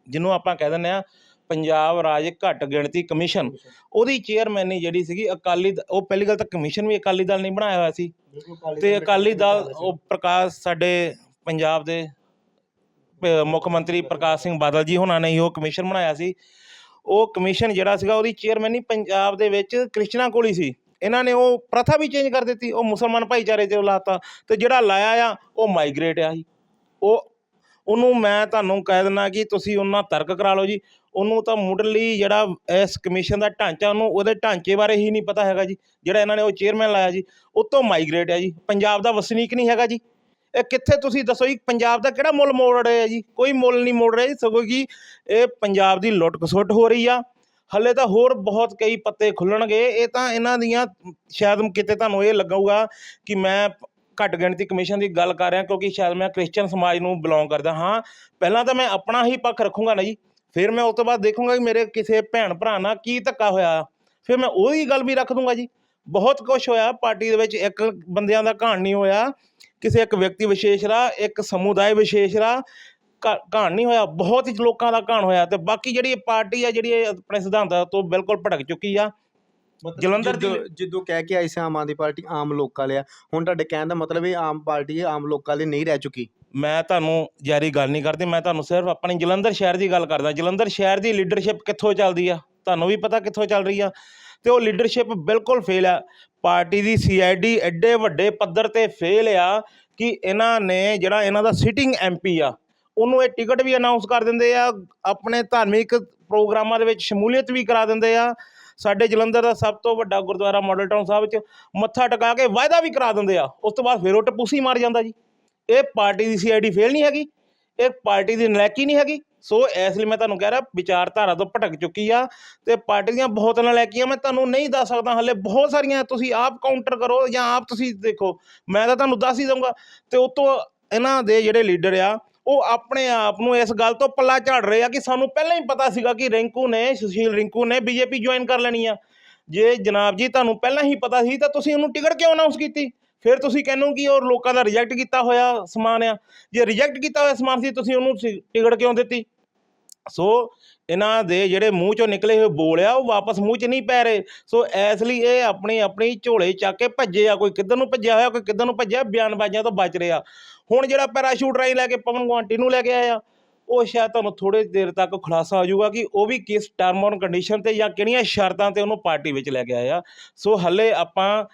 ਜਿਹਨੂੰ ਆਪਾਂ ਕਹਿ ਦਿੰਦੇ ਆ ਪੰਜਾਬ ਰਾਜ ਘੱਟ ਗਿਣਤੀ ਕਮਿਸ਼ਨ। ਉਹਦੀ ਚੇਅਰਮੈਨੀ ਜਿਹੜੀ ਸੀਗੀ ਅਕਾਲੀ ਉਹ ਪਹਿਲੀ ਗੱਲ ਤਾਂ ਕਮਿਸ਼ਨ ਵੀ ਅਕਾਲੀ ਦਲ ਨੇ ਬਣਾਇਆ ਹੋਇਆ ਸੀ। ਤੇ ਅਕਾਲੀ ਦਲ ਉਹ ਪ੍ਰਕਾਸ਼ ਸਾਡੇ ਪੰਜਾਬ ਦੇ ਮੁੱਖ ਮੰਤਰੀ ਪ੍ਰਕਾਸ਼ ਸਿੰਘ ਬਾਦਲ ਜੀ ਹੁਣਾਂ ਨੇ ਹੀ ਉਹ ਕਮਿਸ਼ਨ ਬਣਾਇਆ ਸੀ। ਉਹ ਕਮਿਸ਼ਨ ਜਿਹੜਾ ਸੀਗਾ ਉਹਦੀ ਚੇਅਰਮੈਨੀ ਪੰਜਾਬ ਦੇ ਵਿੱਚ ਕ੍ਰਿਸਚਨਾਂ ਕੋਲ ਸੀ। ਇਹਨਾਂ ਨੇ ਉਹ ਪ੍ਰਥਾ ਵੀ ਚੇਂਜ ਕਰ ਦਿੱਤੀ, ਉਹ ਮੁਸਲਮਾਨ ਭਾਈਚਾਰੇ 'ਤੇ ਉਹ ਲਾਤਾ ਤੇ ਜਿਹੜਾ ਲਾਇਆ ਆ, ਉਹ ਮਾਈਗ੍ਰੇਟ ਆ ਜੀ। ਉਹ, ਉਹਨੂੰ ਮੈਂ ਤੁਹਾਨੂੰ ਕਹਿ ਦਿੰਦਾ ਕਿ ਤੁਸੀਂ ਉਹਨਾਂ ਤਰਕ ਕਰਾ ਲਓ ਜੀ। ਉਹਨੂੰ ਤਾਂ ਮੁੱਢਲੀ ਜਿਹੜਾ ਇਸ ਕਮਿਸ਼ਨ ਦਾ ਢਾਂਚਾ, ਉਹਨੂੰ ਉਹਦੇ ਢਾਂਚੇ ਬਾਰੇ ਹੀ ਨਹੀਂ ਪਤਾ ਹੈਗਾ ਜੀ, ਜਿਹੜਾ ਇਹਨਾਂ ਨੇ ਉਹ ਚੇਅਰਮੈਨ ਲਾਇਆ ਜੀ, ਉਹ ਤੋਂ ਮਾਈਗ੍ਰੇਟ ਆ ਜੀ। ਪੰਜਾਬ ਦਾ ਵਸਨੀਕ ਨਹੀਂ ਹੈਗਾ ਜੀ। ਇਹ ਕਿੱਥੇ ਤੁਸੀਂ ਦੱਸੋ ਜੀ, ਪੰਜਾਬ ਦਾ ਕਿਹੜਾ ਮੁੱਲ ਮੋੜ ਰਿਹਾ ਜੀ? ਕੋਈ ਮੁੱਲ ਨਹੀਂ ਮੋੜ ਰਿਹਾ ਜੀ, ਸਗੋਂ ਕਿ ਇਹ ਪੰਜਾਬ ਦੀ ਲੁੱਟ ਖਸੁੱਟ ਹੋ ਰਹੀ ਆ। ਹੱਲੇ ਤਾਂ ਹੋਰ ਬਹੁਤ ਕਈ ਪੱਤੇ ਖੁੱਲਣਗੇ। ਇਹ ਤਾਂ ਇਹਨਾਂ ਦੀਆਂ, ਸ਼ਾਇਦ ਕਿਤੇ ਤੁਹਾਨੂੰ ਇਹ ਲੱਗੂਗਾ ਕਿ ਮੈਂ ਘੱਟ ਗਿਣਤੀ ਕਮਿਸ਼ਨ ਦੀ ਗੱਲ ਕਰ ਰਿਹਾ ਕਿਉਂਕਿ ਸ਼ਾਇਦ ਮੈਂ ਕ੍ਰਿਸਚਨ ਸਮਾਜ ਨੂੰ ਬਿਲੋਂਗ ਕਰਦਾ ਹਾਂ। ਪਹਿਲਾਂ ਤਾਂ ਮੈਂ ਆਪਣਾ ਹੀ ਪੱਖ ਰੱਖੂੰਗਾ ਨਾ ਜੀ। ਫਿਰ ਮੈਂ ਉਸ ਤੋਂ ਬਾਅਦ ਦੇਖੂੰਗਾ ਕਿ ਮੇਰੇ ਕਿਸੇ ਭੈਣ ਭਰਾ ਨਾਲ ਕੀ ਧੱਕਾ ਹੋਇਆ। ਫਿਰ ਮੈਂ ਉਹਦੀ ਗੱਲ ਵੀ ਰੱਖ ਦੂੰਗਾ ਜੀ। ਬਹੁਤ ਕੁਝ ਹੋਇਆ, ਪਾਰਟੀ ਦੇ ਵਿੱਚ ਇੱਕ ਬੰਦਿਆਂ ਦਾ ਘਾਣ ਨਹੀਂ ਹੋਇਆ। ਕਿਸੇ ਇੱਕ ਵਿਅਕਤੀ ਵਿਸ਼ੇਸ਼ ਦਾ, ਇੱਕ ਸਮੁਦਾਇ ਵਿਸ਼ੇਸ਼ ਦਾ ਕਹਾਣ ਨਹੀਂ ਹੋਇਆ ਬਹੁਤ ਹੀ ਲੋਕਾਂ ਦਾ ਕਹਾਣ ਹੋਇਆ ਤੇ ਬਾਕੀ ਜਿਹੜੀ ਇਹ ਪਾਰਟੀ ਆ ਜਿਹੜੀ ਇਹ ਆਪਣੇ ਸਿਧਾਂਤਾਂ ਤੋਂ ਬਿਲਕੁਲ ਭਟਕ ਚੁੱਕੀ ਆ। ਜਲੰਧਰ ਦੀ- ਜਦੋਂ ਕਹਿ ਕੇ ਆਈ ਸੀ ਆਮ ਆਦਮੀ ਪਾਰਟੀ ਆਮ ਲੋਕਾਂ ਲਈ ਆ ਹੁਣ ਤੁਹਾਡੇ ਕਹਿਣ ਦਾ ਮਤਲਬ ਇਹ ਆਮ ਪਾਰਟੀ ਆਮ ਲੋਕਾਂ ਲਈ ਨਹੀਂ ਰਹਿ ਚੁੱਕੀ। ਮੈਂ ਤੁਹਾਨੂੰ ਜਾਰੀ ਗੱਲ ਨਹੀਂ ਕਰਦੀ ਮੈਂ ਤੁਹਾਨੂੰ ਸਿਰਫ ਆਪਣੀ ਜਲੰਧਰ ਸ਼ਹਿਰ ਦੀ ਗੱਲ ਕਰਦਾ। ਜਲੰਧਰ ਸ਼ਹਿਰ ਦੀ ਲੀਡਰਸ਼ਿਪ ਕਿੱਥੋਂ ਚੱਲਦੀ ਆ? ਤੁਹਾਨੂੰ ਵੀ ਪਤਾ ਕਿੱਥੋਂ ਚੱਲ ਰਹੀ ਆ। ਤੇ ਉਹ ਲੀਡਰਸ਼ਿਪ ਬਿਲਕੁਲ ਫੇਲ ਆ। ਪਾਰਟੀ ਦੀ ਸੀਆਈਡੀ ਐਡੇ ਵੱਡੇ ਪੱਧਰ ਤੇ ਫੇਲ ਆ ਕਿ ਇਹਨਾਂ ਨੇ ਜਿਹੜਾ ਇਹਨਾਂ ਦਾ ਸਿਟਿੰਗ ਐਮਪੀ ਆ ਉਹਨੂੰ ਇਹ ਟਿਕਟ ਵੀ ਅਨਾਉਂਸ ਕਰ ਦਿੰਦੇ ਆ, ਆਪਣੇ ਧਾਰਮਿਕ ਪ੍ਰੋਗਰਾਮਾਂ ਦੇ ਵਿੱਚ ਸ਼ਮੂਲੀਅਤ ਵੀ ਕਰਾ ਦਿੰਦੇ ਆ। ਸਾਡੇ ਜਲੰਧਰ ਦਾ ਸਭ ਤੋਂ ਵੱਡਾ ਗੁਰਦੁਆਰਾ ਮਾਡਲ ਟਾਊਨ ਸਾਹਿਬ ਵਿੱਚ ਮੱਥਾ ਟਿਕਾ ਕੇ ਵਾਅਦਾ ਵੀ ਕਰਾ ਦਿੰਦੇ ਆ। ਉਸ ਤੋਂ ਬਾਅਦ ਫਿਰ ਉਹ ਟਪੂਸੀ ਮਾਰ ਜਾਂਦਾ ਜੀ। ਇਹ ਪਾਰਟੀ ਦੀ ਸੀਆਈਡੀ ਫੇਲ ਨਹੀਂ ਹੈਗੀ, ਇਹ ਪਾਰਟੀ ਦੀ ਨਲਾਇਕੀ ਨਹੀਂ ਹੈਗੀ। ਸੋ ਇਸ ਲਈ ਮੈਂ ਤੁਹਾਨੂੰ ਕਹਿ ਰਿਹਾ, ਵਿਚਾਰਧਾਰਾ ਤੋਂ ਭਟਕ ਚੁੱਕੀ ਆ ਤੇ ਪਾਰਟੀ ਦੀਆਂ ਬਹੁਤ ਨਲਾਇਕੀਆਂ ਮੈਂ ਤੁਹਾਨੂੰ ਨਹੀਂ ਦੱਸ ਸਕਦਾ ਹਲੇ, ਬਹੁਤ ਸਾਰੀਆਂ ਤੁਸੀਂ ਆਪ ਕਾਊਂਟਰ ਕਰੋ ਜਾਂ ਆਪ ਤੁਸੀਂ ਦੇਖੋ। ਮੈਂ ਤਾਂ ਤੁਹਾਨੂੰ ਦੱਸ ਹੀ ਦਊਂਗਾ। ਤੇ ਤੋਂ ਇਹਨਾਂ ਦੇ ਜਿਹੜੇ ਲੀਡਰ ਆ ਉਹ ਆਪਣੇ ਆਪ ਨੂੰ ਇਸ ਗੱਲ ਤੋਂ ਪੱਲਾ ਝਾੜ ਰਹੇ ਆ ਕਿ ਸਾਨੂੰ ਪਹਿਲਾਂ ਹੀ ਪਤਾ ਸੀਗਾ ਕਿ ਰਿੰਕੂ ਨੇ, ਸੁਸ਼ੀਲ ਰਿੰਕੂ ਨੇ ਬੀਜੇਪੀ ਜੁਆਇਨ ਕਰ ਲੈਣੀ ਆ। ਜੇ ਜਨਾਬ ਜੀ ਤੁਹਾਨੂੰ ਪਹਿਲਾਂ ਹੀ ਪਤਾ ਸੀ ਤਾਂ ਤੁਸੀਂ ਉਹਨੂੰ ਟਿਕਟ ਕਿਉਂ ਅਨਾਉਂਸ ਕੀਤੀ? ਫਿਰ ਤੁਸੀਂ ਕਹਿੰਦੇ ਕਿ ਉਹ ਲੋਕਾਂ ਦਾ ਰਿਜੈਕਟ ਕੀਤਾ ਹੋਇਆ ਸਮਾਨ ਆ। ਜੇ ਰਿਜੈਕਟ ਕੀਤਾ ਹੋਇਆ ਸਮਾਨ ਸੀ, ਤੁਸੀਂ ਉਹਨੂੰ ਸੀ- ਟਿਕਟ ਕਿਉਂ ਦਿੱਤੀ? ਸੋ ਇਹਨਾਂ ਦੇ ਜਿਹੜੇ ਮੂੰਹ ਚੋਂ ਨਿਕਲੇ ਹੋਏ ਬੋਲ ਆ, ਉਹ ਵਾਪਸ ਮੂੰਹ 'ਚ ਨਹੀਂ ਪੈ ਰਹੇ। ਸੋ ਇਸ ਲਈ ਇਹ ਆਪਣੀ ਆਪਣੀ ਝੋਲੇ ਚੱਕ ਕੇ ਭੱਜੇ ਆ, ਕੋਈ ਕਿੱਧਰ ਨੂੰ ਭੱਜਿਆ ਹੋਇਆ, ਕੋਈ ਕਿੱਧਰ ਨੂੰ ਭੱਜਿਆ, ਬਿਆਨਬਾਜ਼ੀਆਂ ਤੋਂ ਬਚ ਰਿਹਾ ਹੁਣ ਜਿਹੜਾ ਪੈਰਾਸ਼ੂਟ ਰਾਈ ਲੈ ਕੇ ਪਵਨ ਗੁਆਂਟੀ ਨੂੰ ਲੈ ਕੇ ਆਇਆ ਉਹ ਸ਼ਾਇਦ ਤੁਹਾਨੂੰ ਥੋੜੇ ਦੇਰ ਤੱਕ ਖੁਲਾਸਾ ਹੋ ਜਾਊਗਾ ਕਿ ਉਹ ਵੀ ਕਿਸ ਟਰਮ ਔਨ ਕੰਡੀਸ਼ਨ ਤੇ ਜਾਂ ਕਿਹੜੀਆਂ ਸ਼ਰਤਾਂ ਤੇ ਉਹਨੂੰ ਪਾਰਟੀ ਵਿੱਚ ਲੈ ਕੇ ਆਇਆ ਸੋ ਹੱਲੇ ਆਪਾਂ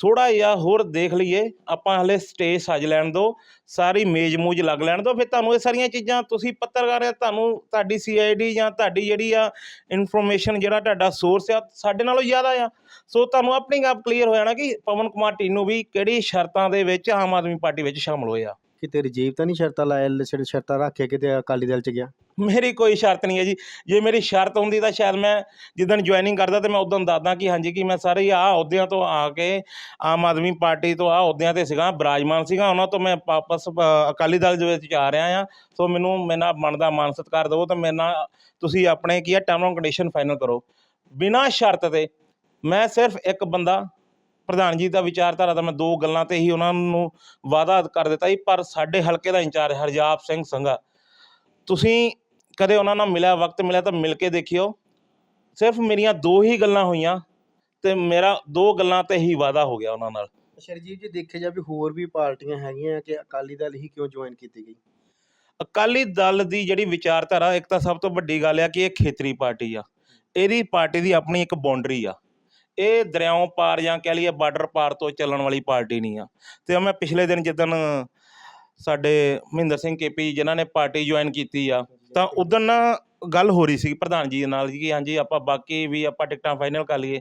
ਥੋੜਾ ਜਿਹਾ ਹੋਰ ਦੇਖ ਲਈਏ, ਆਪਾਂ ਹਲੇ ਸਟੇਜ ਸੱਜ ਲੈਣ ਦਿਓ ਸਾਰੀ ਮੇਜ਼ ਮੂਜ ਲੱਗ ਲੈਣ ਦਿਓ ਫਿਰ ਤੁਹਾਨੂੰ ਇਹ ਸਾਰੀਆਂ ਚੀਜ਼ਾਂ ਤੁਸੀਂ ਪੱਤਰਕਾਰ ਆ, ਤੁਹਾਨੂੰ ਤੁਹਾਡੀ ਸੀਆਈਡੀ ਜਾਂ ਤੁਹਾਡੀ ਜਿਹੜੀ ਆ ਇਨਫੋਰਮੇਸ਼ਨ ਜਿਹੜਾ ਤੁਹਾਡਾ ਸੋਰਸ ਆ, ਸਾਡੇ ਨਾਲੋਂ ਜ਼ਿਆਦਾ ਆ। ਸੋ ਤੁਹਾਨੂੰ ਆਪਣੀ ਆਪ ਕਲੀਅਰ ਹੋ ਜਾਣਾ ਕਿ ਪਵਨ ਕੁਮਾਰ ਟੀਨੂ ਵੀ ਕਿਹੜੀ ਸ਼ਰਤਾਂ ਦੇ ਵਿੱਚ ਆਮ ਆਦਮੀ ਪਾਰਟੀ ਵਿੱਚ ਸ਼ਾਮਲ ਹੋਇਆ ਕਿਤੇ ਰਜੀਵ ਤਾਂ ਨਹੀਂ ਸ਼ਰਤਾਂ ਲਾਇਆ ਜਿਹੜੇ ਸ਼ਰਤਾਂ ਰੱਖ ਕੇ ਕਿਤੇ ਅਕਾਲੀ ਦਲ ਚ ਗਿਆ? ਮੇਰੀ ਕੋਈ ਸ਼ਰਤ ਨਹੀਂ ਹੈ ਜੀ। ਜੇ ਮੇਰੀ ਸ਼ਰਤ ਹੁੰਦੀ ਤਾਂ ਸ਼ਾਇਦ ਮੈਂ ਜਿੱਦਣ ਜੁਆਇਨਿੰਗ ਕਰਦਾ ਤੇ ਮੈਂ ਉਦੋਂ ਦੱਸਦਾ ਕਿ ਹਾਂਜੀ, ਕਿ ਮੈਂ ਸਾਰੇ ਆਹ ਅਹੁਦਿਆਂ ਤੋਂ ਆ ਕੇ ਆਮ ਆਦਮੀ ਪਾਰਟੀ ਤੋਂ ਆਹ ਅਹੁਦਿਆਂ ਤੇ ਸੀਗਾ, ਬਰਾਜਮਾਨ ਸੀਗਾ। ਉਹਨਾਂ ਤੋਂ ਮੈਂ ਵਾਪਸ ਅਕਾਲੀ ਦਲ ਦੇ ਵਿੱਚ ਆ ਰਿਹਾ ਆ ਸੋ ਮੈਨੂੰ, ਮੇਰੇ ਨਾਲ ਬਣਦਾ ਮਾਨ ਸਤਿਕਾਰ ਦਿਓ ਤਾਂ ਮੇਰੇ ਨਾਲ ਤੁਸੀਂ ਆਪਣੇ ਕੀ ਆ ਟਰਮ ਐਂਡ ਕੰਡੀਸ਼ਨ ਫਾਈਨਲ ਕਰੋ। ਬਿਨਾਂ ਸ਼ਰਤ ਤੇ ਮੈਂ ਸਿਰਫ ਇੱਕ ਬੰਦਾ ਪ੍ਰਧਾਨ ਜੀ ਦਾ ਵਿਚਾਰਧਾਰਾ ਤਾਂ ਮੈਂ ਦੋ ਗੱਲਾਂ ਤੇ ਹੀ ਉਹਨਾਂ ਨੂੰ ਵਾਅਦਾ ਕਰ ਦਿੱਤਾ ਸੀ ਪਰ ਸਾਡੇ ਹਲਕੇ ਦਾ ਇੰਚਾਰਜ ਹਰਜਾਪ ਸਿੰਘ ਸੰਘਾ ਤੁਸੀਂ ਕਦੇ ਉਹਨਾਂ ਨਾਲ ਮਿਲਿਆ ਵਕਤ ਮਿਲਿਆ ਤਾਂ ਮਿਲ ਕੇ ਦੇਖਿਓ। ਸਿਰਫ ਮੇਰੀਆਂ ਦੋ ਹੀ ਗੱਲਾਂ ਹੋਈਆਂ ਤੇ ਮੇਰਾ ਦੋ ਗੱਲਾਂ ਤੇ ਹੀ ਵਾਅਦਾ ਹੋ ਗਿਆ ਉਹਨਾਂ ਨਾਲ। ਰਜੀਵ ਜੀ ਦੇਖਿਆ ਜਾਵੇ ਹੋਰ ਵੀ ਪਾਰਟੀਆਂ ਹੈਗੀਆਂ ਕਿ ਅਕਾਲੀ ਦਲ ਹੀ ਕਿਉਂ ਜੁਆਇਨ ਕੀਤੀ ਗਈ? ਅਕਾਲੀ ਦਲ ਦੀ ਜਿਹੜੀ ਵਿਚਾਰਧਾਰਾ ਇੱਕ ਤਾਂ ਸਭ ਤੋਂ ਵੱਡੀ ਗੱਲ ਆ ਕਿ ਇਹ ਖੇਤਰੀ ਪਾਰਟੀ ਆ। ਇਹਦੀ ਪਾਰਟੀ ਦੀ ਆਪਣੀ ਇੱਕ ਬਾਉਂਡਰੀ ਆ। ਇਹ ਦਰਿਆਓਂ ਪਾਰ ਜਾਂ ਕਹਿ ਲਈਏ ਬਾਰਡਰ ਪਾਰ ਤੋਂ ਚੱਲਣ ਵਾਲੀ ਪਾਰਟੀ ਨਹੀਂ ਆ। ਤੇ ਮੈਂ ਪਿਛਲੇ ਦਿਨ ਜਿੱਦਣ ਸਾਡੇ ਮਹਿੰਦਰ ਸਿੰਘ ਕੇਪੀ ਜਿਨ੍ਹਾਂ ਨੇ ਪਾਰਟੀ ਜੁਆਇਨ ਕੀਤੀ ਆ, ਤਾਂ ਉਦੋਂ ਨਾ ਗੱਲ ਹੋ ਰਹੀ ਸੀ ਪ੍ਰਧਾਨ ਜੀ ਦੇ ਨਾਲ ਕਿ ਹਾਂਜੀ ਆਪਾਂ ਬਾਕੀ ਵੀ ਆਪਾਂ ਟਿਕਟਾਂ ਫਾਈਨਲ ਕਰ ਲਈਏ।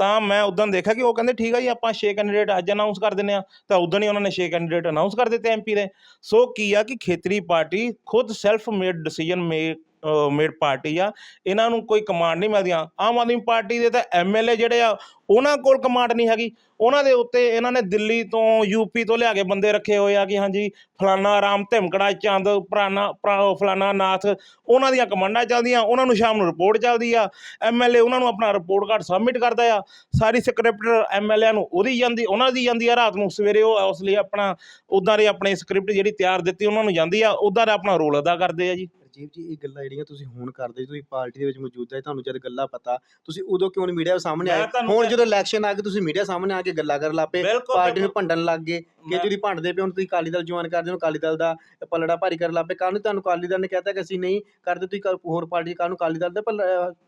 ਤਾਂ ਮੈਂ ਉਦੋਂ ਦੇਖਿਆ ਕਿ ਉਹ ਕਹਿੰਦੇ ਠੀਕ ਆ ਜੀ, ਆਪਾਂ 6 ਕੈਂਡੀਡੇਟ ਅੱਜ ਅਨਾਉਂਸ ਕਰ ਦਿੰਨੇ ਆ, ਤਾਂ ਉਦੋਂ ਹੀ ਉਹਨਾਂ ਨੇ 6 ਕੈਂਡੀਡੇਟ ਅਨਾਉਂਸ ਕਰ ਦਿੱਤੇ ਐਮਪੀ ਦੇ। ਸੋ ਕੀ ਆ ਕਿ ਖੇਤਰੀ ਪਾਰਟੀ ਖੁਦ self made decision made made party ਆ, ਇਹਨਾਂ ਨੂੰ ਕੋਈ ਕਮਾਂਡ ਨਹੀਂ ਮਿਲਦੀਆਂ। ਆਮ ਆਦਮੀ ਪਾਰਟੀ ਦੇ ਤਾਂ ਐਮਐਲਏ ਜਿਹੜੇ ਆ, ਉਹਨਾਂ ਕੋਲ ਕਮਾਂਡ ਨਹੀਂ ਹੈਗੀ। ਉਹਨਾਂ ਦੇ ਉੱਤੇ ਇਹਨਾਂ ਨੇ ਦਿੱਲੀ ਤੋਂ ਯੂਪੀ ਤੋਂ ਲਿਆ ਕੇ ਬੰਦੇ ਰੱਖੇ ਹੋਏ ਆ ਕਿ ਹਾਂਜੀ, ਫਲਾਨਾ ਰਾਮ ਧਿਮਕੜਾ ਚੰਦ, ਪੁਰਾਣਾ ਪੁਰਾ- ਫਲਾਨਾ ਨਾਥ, ਉਹਨਾਂ ਦੀਆਂ ਕਮਾਂਡਾਂ ਚੱਲਦੀਆਂ, ਉਹਨਾਂ ਨੂੰ ਸ਼ਾਮ ਨੂੰ ਰਿਪੋਰਟ ਚੱਲਦੀ ਆ। ਐਮਐਲਏ ਉਹਨਾਂ ਨੂੰ ਆਪਣਾ ਰਿਪੋਰਟ ਕਾਰਡ ਸਬਮਿਟ ਕਰਦਾ ਆ। ਸਾਰੀ ਸਕ੍ਰਿਪਟ ਐਮਐਲਏ ਨੂੰ ਉਹਦੀ ਜਾਂਦੀ, ਉਹਨਾਂ ਦੀ ਜਾਂਦੀ ਆ ਰਾਤ ਨੂੰ। ਸਵੇਰੇ ਉਹ ਉਸ ਲਈ ਆਪਣਾ ਉਦਾਂ ਦੇ ਆਪਣੇ ਸਕ੍ਰਿਪਟ ਜਿਹੜੀ ਤਿਆਰ ਦਿੱਤੀ, ਉਹਨਾਂ ਨੂੰ ਜਾਂਦੀ ਆ ਉਦਾਂ ਦਾ ਆਪਣਾ ਰੋਲ ਅਦਾ ਕਰਦੇ ਆ ਜੀ। ਰਜੀਵ ਜੀ ਇਹ ਗੱਲਾਂ ਜਿਹੜੀਆਂ ਤੁਸੀਂ ਹੁਣ ਕਰਦੇ ਤੁਸੀਂ ਪਾਰਟੀ ਦੇ ਵਿੱਚ ਮੌਜੂਦ ਹੈ ਤੁਹਾਨੂੰ ਜਦ ਗੱਲਾਂ ਪਤਾ ਤੁਸੀਂ ਉਦੋਂ ਕਿਉਂ ਨਹੀਂ ਮੀਡੀਆ ਸਾਹਮਣੇ ਆਏ? ਹੁਣ ਜਦੋਂ ਇਲੈਕਸ਼ਨ ਆ ਗਏ ਤੁਸੀਂ ਮੀਡੀਆ ਸਾਹਮਣੇ ਆ ਕੇ ਗੱਲਾਂ ਕਰਨ ਲੱਪੇ ਪਾਰਟੀ ਨੂੰ। ਭੰਡਣ ਲੱਗ ਗਏ ਕਿ ਜਿਹੜੀ ਭੰਡਦੇ ਪਏ ਹੁਣ ਤੁਸੀਂ ਅਕਾਲੀ ਦਲ ਜੁਆਇਨ ਕਰਦੇ ਹੋ ਅਕਾਲੀ ਦਲ ਦਾ ਪਲੜਾ ਭਾਰੀ ਕਰਨ ਲੱਪੇ ਕੱਲ ਨੂੰ ਤੁਹਾਨੂੰ ਅਕਾਲੀ ਦਲ ਨੇ ਕਹਿਤਾ ਕਿ ਅਸੀਂ ਨਹੀਂ ਕਰਦੇ ਤੁਸੀਂ ਹੋਰ ਪਾਰਟੀ ਕੱਲ ਨੂੰ ਅਕਾਲੀ ਦਲ ਦਾ ਪੱਲਾ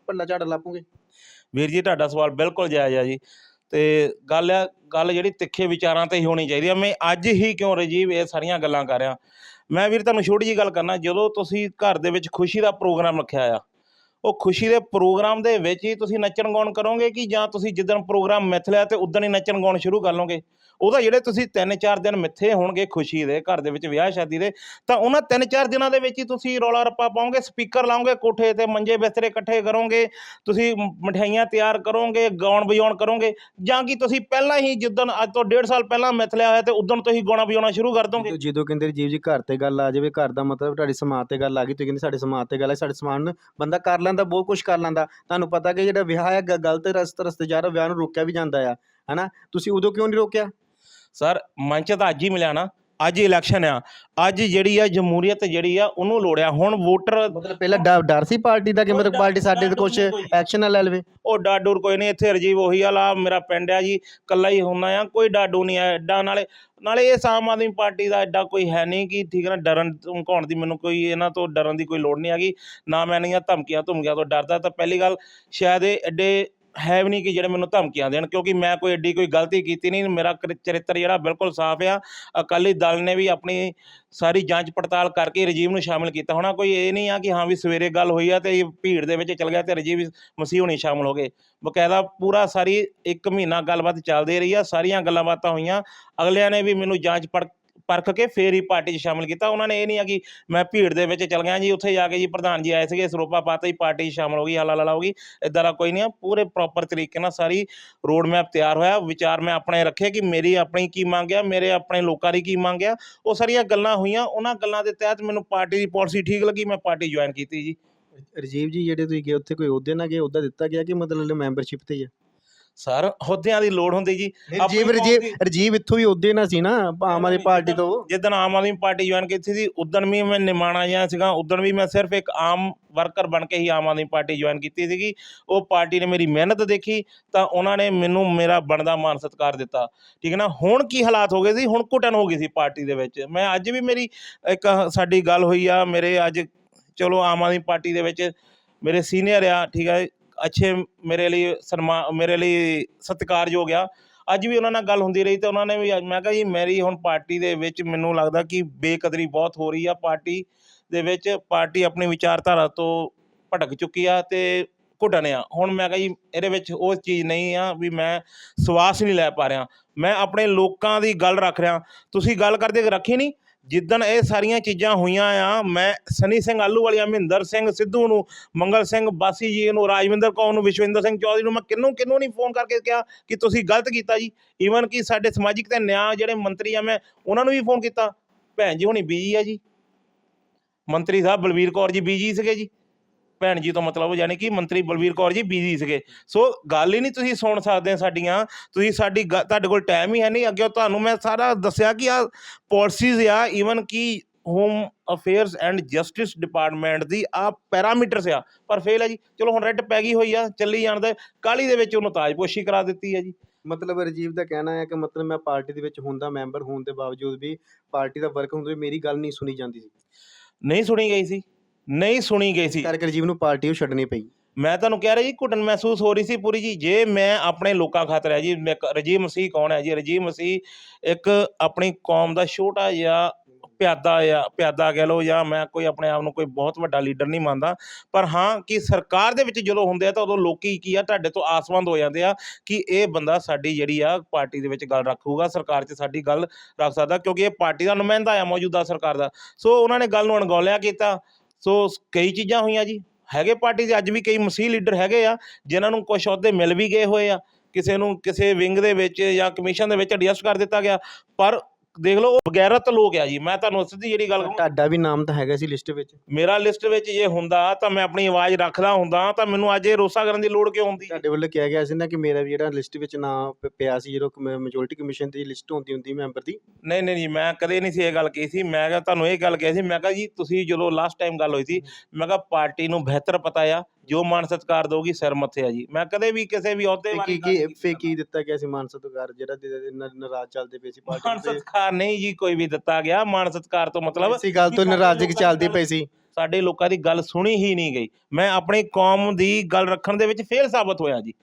ਪੱਲਾ ਝਾੜ ਲਾਪੋਗੇ। ਵੀਰ ਜੀ ਤੁਹਾਡਾ ਸਵਾਲ ਬਿਲਕੁਲ ਜਾਇਜ਼ ਆ ਜੀ। ਤੇ ਗੱਲ ਆ ਗੱਲ ਜਿਹੜੀ ਤਿੱਖੇ ਵਿਚਾਰਾਂ ਤੇ ਹੀ ਹੋਣੀ ਚਾਹੀਦੀ ਆ। ਮੈਂ ਅੱਜ ਹੀ ਕਿਉਂ ਰਜੀਵ ਇਹ ਸਾਰੀਆਂ ਗੱਲਾਂ ਕਰ ਰਿਹਾ? ਮੈਂ ਵੀਰ ਤੁਹਾਨੂੰ ਛੋਟੀ ਜੀ ਗੱਲ ਕਰਨਾ, ਜਦੋਂ ਤੁਸੀਂ ਘਰ ਦੇ ਵਿੱਚ ਖੁਸ਼ੀ ਦਾ ਪ੍ਰੋਗਰਾਮ ਰੱਖਿਆ ਆ, ਉਹ ਖੁਸ਼ੀ ਦੇ ਪ੍ਰੋਗਰਾਮ ਦੇ ਵਿੱਚ ਹੀ ਤੁਸੀਂ ਨੱਚਣ ਗਾਉਣ ਕਰੋਗੇ ਕਿ ਜਾਂ ਤੁਸੀਂ ਜਿੱਦਣ ਪ੍ਰੋਗਰਾਮ ਮਿੱਥ ਲਿਆ ਤੇ ਉਦੋਂ ਹੀ ਨੱਚਣ ਗਾਉਣ ਸ਼ੁਰੂ ਕਰ ਲਓਗੇ? ਉਹਦਾ ਜਿਹੜੇ ਤੁਸੀਂ 3-4 ਦਿਨ ਮਿੱਥੇ ਹੋਣਗੇ ਖੁਸ਼ੀ ਦੇ, ਘਰ ਦੇ ਵਿੱਚ ਵਿਆਹ ਸ਼ਾਦੀ ਦੇ, ਤਾਂ ਉਹਨਾਂ 3-4 ਦਿਨਾਂ ਦੇ ਵਿੱਚ ਹੀ ਤੁਸੀਂ ਰੌਲਾ ਰੱਪਾ ਪਾਓਗੇ, ਸਪੀਕਰ ਲਾਓਗੇ, ਕੋਠੇ ਤੇ ਮੰਜੇ ਬਿਸਤਰੇ ਇਕੱਠੇ ਕਰੋਗੇ, ਤੁਸੀਂ ਮ- ਮਠਿਆਈਆਂ ਤਿਆਰ ਕਰੋਗੇ ਗਾਉਣ ਵਜਾਉਣ ਕਰੋਗੇ, ਜਾਂ ਕਿ ਤੁਸੀਂ ਪਹਿਲਾਂ ਹੀ ਜਿੱਦਣ ਅੱਜ ਤੋਂ 1.5 ਸਾਲ ਪਹਿਲਾਂ ਮਿੱਥ ਲਿਆ ਹੋਇਆ ਤੇ ਉਦੋਂ ਤੋਂ ਹੀ ਗਾਉਣਾ ਵਜਾਉਣਾ ਸ਼ੁਰੂ ਕਰ ਦੋਗੇ? ਜਦੋਂ- ਕਹਿੰਦੇ ਰਜੀਵ ਜੀ ਘਰ ਤੇ ਗੱਲ ਆ ਜਾਵੇ, ਘਰ ਦਾ ਮਤਲਬ ਤੁਹਾਡੀ ਸਮਾਜ ਤੇ ਗੱਲ ਆ ਗਈ, ਤੁਸੀਂ ਕਹਿੰਦੇ ਸਾਡੇ ਸਮਾਜ ਤੇ ਗੱਲ ਹੈ ਸਾਡੇ ਸਮਾਜ ਨੂੰ ਬੰਦਾ ਕਰ ਲੈਂਦਾ, ਬਹੁਤ ਕੁਝ ਕਰ ਲੈਂਦਾ। ਤੁਹਾਨੂੰ ਪਤਾ ਕਿ ਜਿਹੜਾ ਵਿਆਹ ਹੈ ਗਲਤ ਰਸਤੇ ਰਸਤੇ ਜਾ ਰਿਹਾ ਵਿਆਹ ਨੂੰ ਰੋਕਿਆ ਵੀ ਜਾਂਦਾ ਆ, ਹਨਾ? ਤੁਸੀਂ ਉਦੋਂ ਕਿਉਂ ਨਹੀਂ ਰੋਕਿਆ? ਸਰ ਮੰਚ ਤਾਂ ਅੱਜ ਹੀ ਮਿਲਿਆ ਨਾ ਅੱਜ ਇਲੈਕਸ਼ਨ ਆ। ਅੱਜ ਜਿਹੜੀ ਆ ਜਮਹੂਰੀਅਤ ਜਿਹੜੀ ਆ ਉਹਨੂੰ ਲੋੜਿਆ। ਹੁਣ ਵੋਟਰ ਮਤਲਬ ਪਹਿਲਾਂ ਡਰ ਡਰ ਸੀ ਪਾਰਟੀ ਦਾ ਕਿ ਮਤਲਬ ਪਾਰਟੀ ਸਾਡੇ ਤੇ ਕੁਝ। ਐਕਸ਼ਨ ਨਾ ਲੈ ਲਵੇ? ਉਹ ਡਾਡੂਰ ਕੋਈ ਨਹੀਂ। ਇੱਥੇ ਰਜੀਵ ਉਹੀ ਵਾਲਾ ਮੇਰਾ ਪਿੰਡ ਆ ਜੀ ਕੱਲਾ ਹੀ ਹੁੰਦਾ ਆ। ਕੋਈ ਡਾਡੂ ਨਹੀਂ ਆ। ਐਡਾ ਨਾਲੇ ਨਾਲੇ ਇਹ ਆਮ ਆਦਮੀ ਪਾਰਟੀ ਦਾ ਐਡਾ ਕੋਈ ਹੈ ਨਹੀਂ ਕਿ ਠੀਕ ਹੈ ਨਾ ਡਰਨ ਧਮਕਾਉਣ ਦੀ ਮੈਨੂੰ ਕੋਈ ਇਹਨਾਂ ਤੋਂ ਡਰਨ ਦੀ ਕੋਈ ਲੋੜ ਨਹੀਂ ਹੈਗੀ। ਨਾ ਮੈਂ ਇਹਨਾਂ ਧਮਕੀਆਂ ਧਮਕੀਆਂ ਤੋਂ ਡਰਦਾ। ਤਾਂ ਪਹਿਲੀ ਗੱਲ ਸ਼ਾਇਦ ਇਹ ਐਡੇ ਹੈ ਵੀ ਨਹੀਂ ਕਿ ਜਿਹੜੇ ਮੈਨੂੰ ਧਮਕੀਆਂ ਦੇਣ, ਕਿਉਂਕਿ ਮੈਂ ਕੋਈ ਐਡੀ ਕੋਈ ਗਲਤੀ ਕੀਤੀ ਨਹੀਂ, ਮੇਰਾ ਕਰ- ਚਰਿੱਤਰ ਜਿਹੜਾ ਬਿਲਕੁਲ ਸਾਫ਼ ਆ। ਅਕਾਲੀ ਦਲ ਨੇ ਵੀ ਆਪਣੀ ਸਾਰੀ ਜਾਂਚ ਪੜਤਾਲ ਕਰਕੇ ਰਜੀਵ ਨੂੰ ਸ਼ਾਮਿਲ ਕੀਤਾ ਹੋਣਾ। ਕੋਈ ਇਹ ਨਹੀਂ ਆ ਕਿ ਹਾਂ ਵੀ ਸਵੇਰੇ ਗੱਲ ਹੋਈ ਆ ਤੇ ਇਹ ਭੀੜ ਦੇ ਵਿੱਚ ਚਲ ਗਿਆ ਤੇ ਰਜੀਵ ਮਸੀਹ ਹੋਣੀ ਸ਼ਾਮਿਲ ਹੋ ਗਏ। ਬਕਾਇਦਾ ਪੂਰਾ ਸਾਰੀ ਇੱਕ ਮਹੀਨਾ ਗੱਲਬਾਤ ਚੱਲਦੀ ਰਹੀ ਆ, ਸਾਰੀਆਂ ਗੱਲਾਂ ਬਾਤਾਂ ਹੋਈਆਂ। ਅਗਲਿਆਂ ਨੇ ਵੀ ਮੈਨੂੰ ਜਾਂਚ ਪੜ ਪਰਖ ਕੇ ਫੇਰ ਹੀ ਪਾਰਟੀ 'ਚ ਸ਼ਾਮਿਲ ਕੀਤਾ। ਉਹਨਾਂ ਨੇ ਇਹ ਨਹੀਂ ਆ ਕਿ ਮੈਂ ਭੀੜ ਦੇ ਵਿੱਚ ਚਲ ਗਿਆ ਜੀ, ਉੱਥੇ ਜਾ ਕੇ ਜੀ ਪ੍ਰਧਾਨ ਜੀ ਆਏ ਸੀਗੇ, ਸਰੋਪਾ ਪਾਤਾ ਹੀ ਪਾਰਟੀ 'ਚ ਸ਼ਾਮਿਲ ਹੋ ਗਈ, ਹਲਾ ਲਲਾ ਹੋ ਗਈ। ਇਦਾਂ ਦਾ ਕੋਈ ਨਹੀਂ ਆ, ਪੂਰੇ ਪ੍ਰੋਪਰ ਤਰੀਕੇ ਨਾਲ ਸਾਰੀ ਰੋਡ ਮੈਪ ਤਿਆਰ ਹੋਇਆ। ਵਿਚਾਰ ਮੈਂ ਆਪਣੇ ਰੱਖੇ ਕਿ ਮੇਰੀ ਆਪਣੀ ਕੀ ਮੰਗ ਆ, ਮੇਰੇ ਆਪਣੇ ਲੋਕਾਂ ਦੀ ਕੀ ਮੰਗ ਆ। ਉਹ ਸਾਰੀਆਂ ਗੱਲਾਂ ਹੋਈਆਂ। ਉਹਨਾਂ ਗੱਲਾਂ ਦੇ ਤਹਿਤ ਮੈਨੂੰ ਪਾਰਟੀ ਦੀ ਪਾਲਿਸੀ ਠੀਕ ਲੱਗੀ, ਮੈਂ ਪਾਰਟੀ ਜੁਆਇਨ ਕੀਤੀ ਜੀ। ਰਜੀਵ ਜੀ, ਜਿਹੜੇ ਤੁਸੀਂ ਗਏ, ਉੱਥੇ ਕੋਈ ਅਹੁਦੇ ਨਾਲ ਗਏ? ਅਹੁਦਾ ਦਿੱਤਾ ਗਿਆ ਕਿ ਮਤਲਬ ਮੈਂਬਰਸ਼ਿਪ ਤੇ ਹੀ ਆ? ਸਰ ਅਹੁਦਿਆਂ ਦੀ ਲੋੜ ਹੁੰਦੀ ਜੀ। ਰਜੀਵ ਰਜੀਵ ਰਜੀਵ ਇੱਥੋਂ ਵੀ ਉਹਦੇ ਨਾਲ ਸੀ ਨਾ ਆਮ ਆਦਮੀ ਪਾਰਟੀ ਤੋਂ। ਜਿੱਦਣ ਆਮ ਆਦਮੀ ਪਾਰਟੀ ਜੁਆਇਨ ਕੀਤੀ ਸੀ ਉਦਣ ਵੀ ਮੈਂ ਨਿਮਾਣਾ ਜਿਹਾ ਸੀਗਾ ਉਦਣ ਵੀ ਮੈਂ ਸਿਰਫ ਇੱਕ ਆਮ ਵਰਕਰ ਬਣ ਕੇ ਹੀ ਆਮ ਆਦਮੀ ਪਾਰਟੀ ਜੁਆਇਨ ਕੀਤੀ ਸੀਗੀ। ਉਹ ਪਾਰਟੀ ਨੇ ਮੇਰੀ ਮਿਹਨਤ ਦੇਖੀ ਤਾਂ ਉਹਨਾਂ ਨੇ ਮੈਨੂੰ ਮੇਰਾ ਬਣਦਾ ਮਾਨ ਸਤਿਕਾਰ ਦਿੱਤਾ। ਠੀਕ ਹੈ ਨਾ? ਹੁਣ ਕੀ ਹਾਲਾਤ ਹੋ ਗਏ ਸੀ? ਹੁਣ ਘੁਟਨ ਹੋ ਗਈ ਸੀ ਪਾਰਟੀ ਦੇ ਵਿੱਚ। ਮੈਂ ਅੱਜ ਵੀ ਮੇਰੀ ਇੱਕ ਸਾਡੀ ਗੱਲ ਹੋਈ ਆ ਮੇਰੇ ਅੱਜ ਚਲੋ ਆਮ ਆਦਮੀ ਪਾਰਟੀ ਦੇ ਵਿੱਚ ਮੇਰੇ ਸੀਨੀਅਰ ਆ ਠੀਕ ਹੈ ਅੱਛੇ ਮੇਰੇ ਲਈ ਸਨਮਾਨ ਮੇਰੇ ਲਈ ਸਤਿਕਾਰਯੋਗ ਆ। ਅੱਜ ਵੀ ਉਹਨਾਂ ਨਾਲ ਗੱਲ ਹੁੰਦੀ ਰਹੀ ਤੇ ਉਹਨਾਂ ਨੇ ਵੀ ਮੈਂ ਕਿਹਾ ਜੀ, ਮੇਰੀ ਹੁਣ ਪਾਰਟੀ ਦੇ ਵਿੱਚ ਮੈਨੂੰ ਲੱਗਦਾ ਕਿ ਬੇਕਦਰੀ ਬਹੁਤ ਹੋ ਰਹੀ ਆ। ਪਾਰਟੀ ਦੇ ਵਿੱਚ ਪਾਰਟੀ ਆਪਣੀ ਵਿਚਾਰਧਾਰਾ ਤੋਂ ਭਟਕ ਚੁੱਕੀ ਆ ਤੇ ਘੁਟਨ ਆ। ਹੁਣ ਮੈਂ ਕਿਹਾ ਜੀ, ਇਹਦੇ ਵਿੱਚ ਉਹ ਚੀਜ਼ ਨਹੀਂ ਆ ਵੀ ਮੈਂ ਸਵਾਸ ਨਹੀਂ ਲੈ ਪਾ ਰਿਹਾ। ਮੈਂ ਆਪਣੇ ਲੋਕਾਂ ਦੀ ਗੱਲ ਰੱਖ ਰਿਹਾ। ਤੁਸੀਂ ਗੱਲ ਕਰਦੇ ਰੱਖੀ ਨਹੀਂ? ਜਿੱਦਣ ਇਹ ਸਾਰੀਆਂ ਚੀਜ਼ਾਂ ਹੋਈਆਂ ਆ, ਮੈਂ ਸਨੀ ਸਿੰਘ ਆਲੂਵਾਲੀਆ ਮਹਿੰਦਰ ਸਿੰਘ ਸਿੱਧੂ ਨੂੰ, ਮੰਗਲ ਸਿੰਘ ਬਾਸੀ ਜੀ ਨੂੰ, ਰਾਜਵਿੰਦਰ ਕੌਰ ਨੂੰ, ਵਿਸ਼ਵਿੰਦਰ ਸਿੰਘ ਚੌਧਰੀ ਨੂੰ, ਮੈਂ ਕਿੰਨੂੰ ਕਿੰਨੂੰ ਨਹੀਂ ਫੋਨ ਕਰਕੇ ਕਿਹਾ ਕਿ ਤੁਸੀਂ ਗਲਤ ਕੀਤਾ ਜੀ। ਈਵਨ ਕਿ ਸਾਡੇ ਸਮਾਜਿਕ ਤੇ ਨਿਆਂ ਜਿਹੜੇ ਮੰਤਰੀ ਆ, ਮੈਂ ਉਹਨਾਂ ਨੂੰ ਵੀ ਫੋਨ ਕੀਤਾ। ਭੈਣ ਜੀ ਹੁਣੀ ਬੀਜੀ ਆ ਜੀ। ਮੰਤਰੀ ਸਾਹਿਬ ਬਲਵੀਰ ਕੌਰ ਜੀ ਬੀਜੀ ਸੀਗੇ ਜੀ। ਭੈਣ ਜੀ ਤੋਂ ਮਤਲਬ ਯਾਨੀ ਕਿ ਮੰਤਰੀ ਬਲਵੀਰ ਕੌਰ ਜੀ ਬੀਜੀ ਸੀਗੇ। ਸੋ ਗੱਲ ਹੀ ਨਹੀਂ ਤੁਸੀਂ ਸੁਣ ਸਕਦੇ ਸਾਡੀਆਂ। ਤੁਸੀਂ ਸਾਡੀ ਤੁਹਾਡੇ ਕੋਲ ਟਾਈਮ ਹੀ ਹੈ ਨਹੀਂ। ਅੱਗੇ ਤੁਹਾਨੂੰ ਮੈਂ ਸਾਰਾ ਦੱਸਿਆ ਕਿ ਆ ਪਾਲਿਸੀਜ਼ ਆ ਈਵਨ ਕਿ home affairs and justice department ਦੀ ਆ ਪੈਰਾਮੀਟਰਸ ਆ। ਪਰ ਫੇਲ ਹੈ ਜੀ। ਚਲੋ ਹੁਣ ਰੈੱਡ ਪੈ ਗਈ ਹੋਈ ਆ ਚੱਲੀ ਜਾਣਦਾ ਕਾਲੀ ਦੇ ਵਿੱਚ ਉਹਨੂੰ ਤਾਜਪੋਸ਼ੀ ਕਰਾ ਦਿੱਤੀ ਹੈ ਜੀ। ਮਤਲਬ ਰਜੀਵ ਦਾ ਕਹਿਣਾ ਹੈ ਕਿ ਮਤਲਬ ਮੈਂ ਪਾਰਟੀ ਦੇ ਵਿੱਚ ਹੁੰਦਾ ਮੈਂਬਰ ਹੋਣ ਦੇ ਬਾਵਜੂਦ ਵੀ ਪਾਰਟੀ ਦਾ ਵਰਕ ਹੁੰਦੇ ਮੇਰੀ ਗੱਲ ਨਹੀਂ ਸੁਣੀ ਜਾਂਦੀ ਸੀ। ਨਹੀਂ ਸੁਣੀ ਗਈ ਸੀ। ਨਹੀਂ ਸੁਣੀ ਗਈ ਸੀ। ਕਰਕੇ ਰਜੀਵ ਨੂੰ ਪਾਰਟੀ ਉਹ ਛੱਡਣੀ ਪਈ। ਮੈਂ ਤੁਹਾਨੂੰ ਕਹਿ ਰਿਹਾ ਜੀ ਘੁਟਨ ਮਹਿਸੂਸ ਹੋ ਰਹੀ ਸੀ ਪੂਰੀ ਜੀ। ਜੇ ਮੈਂ ਆਪਣੇ ਲੋਕਾਂ ਖਾਤਰ ਹੈ ਜੀ ਮੈਂ ਰਜੀਵ ਮਸੀਹ ਕੌਣ ਹੈ ਜੀ? ਰਜੀਵ ਮਸੀਹ ਇੱਕ ਆਪਣੀ ਕੌਮ ਦਾ ਛੋਟਾ ਜਿਹਾ ਪਿਆਦਾ ਆ ਪਿਆਦਾ ਕਹਿ ਲਓ ਜਾਂ ਮੈਂ ਕੋਈ ਆਪਣੇ ਆਪ ਨੂੰ ਕੋਈ ਬਹੁਤ ਵੱਡਾ ਲੀਡਰ ਨਹੀਂ ਮੰਨਦਾ। ਪਰ ਹਾਂ ਕਿ ਸਰਕਾਰ ਦੇ ਵਿੱਚ ਜਦੋਂ ਹੁੰਦੇ ਆ ਤਾਂ ਉਦੋਂ ਲੋਕੀ ਕੀ ਆ ਤੁਹਾਡੇ ਤੋਂ ਆਸਵੰਦ ਹੋ ਜਾਂਦੇ ਆ ਕਿ ਇਹ ਬੰਦਾ ਸਾਡੀ ਜਿਹੜੀ ਆ ਪਾਰਟੀ ਦੇ ਵਿੱਚ ਗੱਲ ਰੱਖੂਗਾ ਸਰਕਾਰ 'ਚ ਸਾਡੀ ਗੱਲ ਰੱਖ ਸਕਦਾ ਕਿਉਂਕਿ ਇਹ ਪਾਰਟੀ ਦਾ ਨੁਮਾਇੰਦਾ ਆ ਮੌਜੂਦਾ ਸਰਕਾਰ ਦਾ। ਸੋ ਉਹਨਾਂ ਨੇ ਗੱਲ ਨੂੰ ਅਣਗੌਲਿਆ ਕੀਤਾ। ਸੋ ਕਈ ਚੀਜ਼ਾਂ ਹੋਈਆਂ ਜੀ। ਹੈਗੇ ਪਾਰਟੀ ਦੇ ਅੱਜ ਵੀ ਕਈ ਮਸੀਹ ਲੀਡਰ ਹੈਗੇ ਆ, ਜਿਨ੍ਹਾਂ ਨੂੰ ਕੁਝ ਅਹੁਦੇ ਮਿਲ ਵੀ ਗਏ ਹੋਏ ਆ। ਕਿਸੇ ਨੂੰ, ਕਿਸੇ ਵਿੰਗ ਦੇ ਵਿੱਚ ਜਾਂ ਕਮਿਸ਼ਨ ਦੇ ਵਿੱਚ ਐਡਜਸਟ ਕਰ ਦਿੱਤਾ ਗਿਆ। ਪਰ ਦੇਖ ਲਓ ਉਹ ਬਗੈਰਤ ਲੋਕ ਆ ਜੀ। ਮੈਂ ਤੁਹਾਨੂੰ ਸਿੱਧੀ ਜਿਹੜੀ ਗੱਲ ਕਹਾਂ। ਤੁਹਾਡਾ ਵੀ ਨਾਮ ਤਾਂ ਹੈਗਾ ਸੀ ਲਿਸਟ ਵਿੱਚ। ਮੇਰਾ ਲਿਸਟ ਵਿੱਚ ਜੇ ਹੁੰਦਾ ਤਾਂ ਮੈਂ ਆਪਣੀ ਆਵਾਜ਼ ਰੱਖਦਾ ਹੁੰਦਾ ਤਾਂ ਮੈਨੂੰ ਅੱਜ ਇਹ ਰੋਸਾ ਕਰਨ ਦੀ ਲੋੜ ਕਿਉਂ ਹੁੰਦੀ? ਤੁਹਾਡੇ ਵੱਲੋਂ ਕਿਹਾ ਗਿਆ ਸੀ ਨਾ ਕਿ ਮੇਰਾ ਵੀ ਜਿਹੜਾ ਲਿਸਟ ਵਿੱਚ ਨਾਮ ਪ- ਪਿਆ ਸੀ ਜਦੋਂ ਮੈਜੋਰਟੀ ਕਮਿਸ਼ਨ ਦੀ ਲਿਸਟ ਹੁੰਦੀ ਹੁੰਦੀ ਮੈਂਬਰ ਦੀ। ਨਹੀਂ ਨਹੀਂ ਜੀ ਮੈਂ ਕਦੇ ਨਹੀਂ ਸੀ ਇਹ ਗੱਲ ਕਹੀ ਸੀ। ਮੈਂ ਕਿਹਾ ਤੁਹਾਨੂੰ ਇਹ ਗੱਲ ਕਹੀ ਸੀ। ਮੈਂ ਕਿਹਾ ਜੀ ਤੁਸੀਂ ਜਦੋਂ ਲਾਸਟ ਟਾਈਮ ਗੱਲ ਹੋਈ ਸੀ ਮੈਂ ਕਿਹਾ ਪਾਰਟੀ ਨੂੰ ਬਿਹਤਰ ਪਤਾ ਆ। ਜੋ ਮਾਨ ਸਤਿਕਾਰ ਦਊਗੀ ਸਿਰ ਮੱਥੇ ਆ ਜੀ। ਮੈਂ ਕਦੇ ਵੀ ਕਿਸੇ ਵੀ ਅਹੁਦੇ ਤੇ ਕੀ ਕੀ ਫੇ। ਕੀ ਦਿੱਤਾ ਗਿਆ ਸੀ ਮਾਨ ਸਤਿਕਾਰ ਜਿਹੜਾ ਦੇ- ਨਾਰਾਜ਼ ਚੱਲਦੇ ਪਏ ਸੀ ਮਾਨ ਪਾਰਟੀ ਦੇ? ਸਤਿਕਾਰ ਨਹੀਂ ਜੀ ਕੋਈ ਵੀ ਦਿੱਤਾ ਗਿਆ। ਮਾਨ ਸਤਿਕਾਰ ਤੋਂ ਮਤਲਬ ਇਸੇ ਗੱਲ ਤੋਂ ਨਾਰਾਜ਼ਗੀ ਚੱਲਦੀ ਪਈ ਸੀ। ਸਾਡੇ ਲੋਕਾਂ ਦੀ ਗੱਲ ਸੁਣੀ ਹੀ ਨਹੀਂ ਗਈ। ਮੈਂ ਆਪਣੀ ਕੌਮ ਦੀ ਗੱਲ ਰੱਖਣ ਦੇ ਵਿੱਚ ਫੇਲ ਸਾਬਤ ਹੋਇਆ ਜੀ।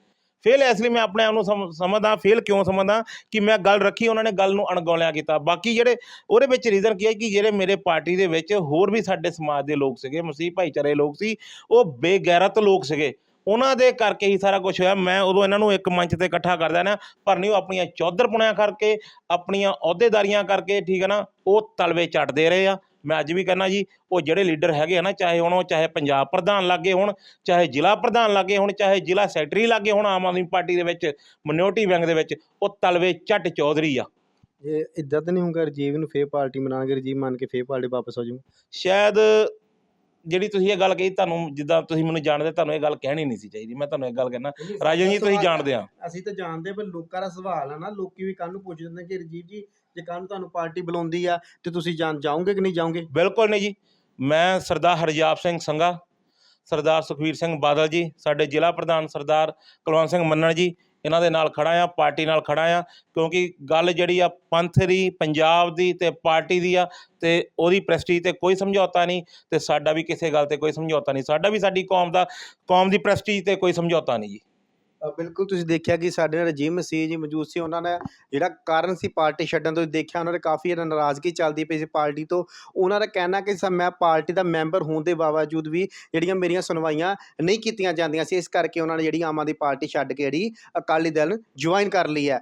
ਫੇਲ ਇਸ ਲਈ ਮੈਂ ਆਪਣੇ ਆਪ ਨੂੰ ਸਮਝਦਾ ਫੇਲ ਕਿਉਂ ਸਮਝਦਾ ਕਿ ਮੈਂ ਗੱਲ ਰੱਖੀ, ਉਹਨਾਂ ਨੇ ਗੱਲ ਨੂੰ ਅਣਗੌਲਿਆ ਕੀਤਾ। ਬਾਕੀ ਜਿਹੜੇ, ਉਹਦੇ ਵਿੱਚ ਰੀਜ਼ਨ ਕੀ ਹੈ ਕਿ ਜਿਹੜੇ ਮੇਰੇ ਪਾਰਟੀ ਦੇ ਵਿੱਚ ਹੋਰ ਵੀ ਸਾਡੇ ਸਮਾਜ ਦੇ ਲੋਕ ਸੀਗੇ, ਮਸੀਹ ਭਾਈਚਾਰੇ ਲੋਕ ਸੀ, ਉਹ ਬੇਗੈਰਤ ਲੋਕ ਸੀਗੇ। ਉਹਨਾਂ ਦੇ ਕਰਕੇ ਹੀ ਸਾਰਾ ਕੁਝ ਹੋਇਆ। ਮੈਂ ਉਦੋਂ ਇਹਨਾਂ ਨੂੰ ਇੱਕ ਮੰਚ ਤੇ ਇਕੱਠਾ ਕਰਦਾ ਨਾ, ਪਰ ਨਹੀਂ, ਉਹ ਆਪਣੀਆਂ ਚੌਧਰਪੁਣਿਆਂ ਕਰਕੇ, ਆਪਣੀਆਂ ਅਹੁਦੇਦਾਰੀਆਂ ਕਰਕੇ, ਠੀਕ ਹੈ ਨਾ, ਉਹ ਤਲਵੇ ਚੱਟਦੇ ਰਹੇ ਆ। ਮੈਂ ਅੱਜ ਵੀ ਕਹਿੰਦਾ ਜੀ ਉਹ ਜਿਹੜੇ ਲੀਡਰ ਹੈਗੇ ਆ ਨਾ ਚਾਹੇ ਹੁਣ ਉਹ ਚਾਹੇ ਪੰਜਾਬ ਪ੍ਰਧਾਨ ਲੱਗੇ ਹੁਣ ਚਾਹੇ ਜ਼ਿਲ੍ਹਾ ਪ੍ਰਧਾਨ ਲੱਗੇ ਹੁਣ ਚਾਹੇ ਜ਼ਿਲ੍ਹਾ ਸੈਕਟਰੀ ਲੱਗੇ ਹੁਣ ਆਮ ਆਦਮੀ ਪਾਰਟੀ ਦੇ ਵਿੱਚ ਮਿਨੋਰਟੀ ਵਿੰਗ ਦੇ ਵਿੱਚ ਉਹ ਤਲਵੇ ਚੱਟ ਚੌਧਰੀ ਆ। ਇਹ ਇਦਾਂ ਤਾਂ ਨਹੀਂ ਹੋਊਗਾ ਰਜੀਵ ਨੂੰ ਫੇਰ ਪਾਰਟੀ ਬਣਾਣਗੇ ਰਜੀਵ ਮੰਨ ਕੇ ਫੇਰ ਪਾਰਟੀ ਵਾਪਸ ਹੋ ਜਾਊ ਸ਼ਾਇਦ ਜਿਹੜੀ ਤੁਸੀਂ ਇਹ ਗੱਲ ਕਹੀ ਤੁਹਾਨੂੰ ਜਿੱਦਾਂ ਤੁਸੀਂ ਮੈਨੂੰ ਜਾਣਦੇ ਤੁਹਾਨੂੰ ਇਹ ਗੱਲ ਕਹਿਣੀ ਨਹੀਂ ਸੀ ਚਾਹੀਦੀ। ਮੈਂ ਤੁਹਾਨੂੰ ਇੱਕ ਗੱਲ ਕਹਿਣਾ ਰਾਜਨ ਜੀ ਤੁਸੀਂ ਜਾਣਦੇ ਆ। ਅਸੀਂ ਤਾਂ ਜਾਣਦੇ ਪਰ ਲੋਕਾਂ ਦਾ ਸਵਾਲ ਆ ਨਾ ਲੋਕੀ ਵੀ ਕੱਲ ਨੂੰ ਪੁੱਛ ਦਿੰਦੇ ਕਿ ਰਜੀਵ ਜੀ ਜੇ ਕੱਲ ਤੁਹਾਨੂੰ ਪਾਰਟੀ ਬੁਲਾਉਂਦੀ ਆ ਤੇ ਤੁਸੀਂ ਜਾਣ ਜਾਓਗੇ ਕਿ ਨਹੀਂ ਜਾਓਗੇ? ਬਿਲਕੁਲ ਨਹੀਂ ਜੀ। ਮੈਂ ਸਰਦਾਰ ਹਰਜਾਪ ਸਿੰਘ ਸੰਘਾ, ਸਰਦਾਰ ਸੁਖਵੀਰ ਸਿੰਘ ਬਾਦਲ ਜੀ, ਸਾਡੇ ਜ਼ਿਲ੍ਹਾ ਪ੍ਰਧਾਨ ਸਰਦਾਰ ਕੁਲਵੰਤ ਸਿੰਘ ਮੰਨਣ ਜੀ, ਇਹਨਾਂ ਦੇ ਨਾਲ ਖੜਾ ਆ ਪਾਰਟੀ ਨਾਲ ਖੜਾ ਆ ਕਿਉਂਕਿ ਗੱਲ ਜਿਹੜੀ ਆ ਪੰਥ ਦੀ, ਪੰਜਾਬ ਦੀ ਤੇ ਪਾਰਟੀ ਦੀ ਆ ਤੇ ਉਹਦੀ ਪ੍ਰੈਸਟੀਜ ਤੇ ਕੋਈ ਸਮਝੌਤਾ ਨਹੀਂ ਤੇ ਸਾਡਾ ਵੀ ਕਿਸੇ ਗੱਲ ਤੇ ਕੋਈ ਸਮਝੌਤਾ ਨਹੀਂ, ਸਾਡਾ ਵੀ ਸਾਡੀ ਕੌਮ ਦਾ, ਕੌਮ ਦੀ ਪ੍ਰੈਸਟੀਜ ਤੇ ਕੋਈ ਸਮਝੌਤਾ ਨਹੀਂ ਜੀ। ਬਿਲਕੁਲ ਤੁਸੀਂ ਦੇਖਿਆ ਕਿ ਸਾਡੇ ਨਾਲ ਰਜੀਮ ਮਸੀਹ ਜੀ ਮੌਜੂਦ ਸੀ, ਉਹਨਾਂ ਨੇ ਜਿਹੜਾ ਕਾਰਨ ਸੀ ਪਾਰਟੀ ਛੱਡਣ ਤੋਂ ਦੇਖਿਆ ਉਹਨਾਂ ਦੇ ਕਾਫੀ ਜ਼ਿਆਦਾ ਨਾਰਾਜ਼ਗੀ ਚੱਲਦੀ ਪਈ ਸੀ ਪਾਰਟੀ ਤੋਂ। ਉਹਨਾਂ ਦਾ ਕਹਿਣਾ ਕਿ ਸਰ ਮੈਂ ਪਾਰਟੀ ਦਾ ਮੈਂਬਰ ਹੋਣ ਦੇ ਬਾਵਜੂਦ ਵੀ ਜਿਹੜੀਆਂ ਮੇਰੀਆਂ ਸੁਣਵਾਈਆਂ ਨਹੀਂ ਕੀਤੀਆਂ ਜਾਂਦੀਆਂ ਸੀ, ਇਸ ਕਰਕੇ ਉਹਨਾਂ ਨੇ ਜਿਹੜੀ ਆਮ ਆਦਮੀ ਪਾਰਟੀ ਛੱਡ ਕੇ ਜਿਹੜੀ ਅਕਾਲੀ ਦਲ ਜੁਆਇਨ ਕਰ ਲਈ ਹੈ।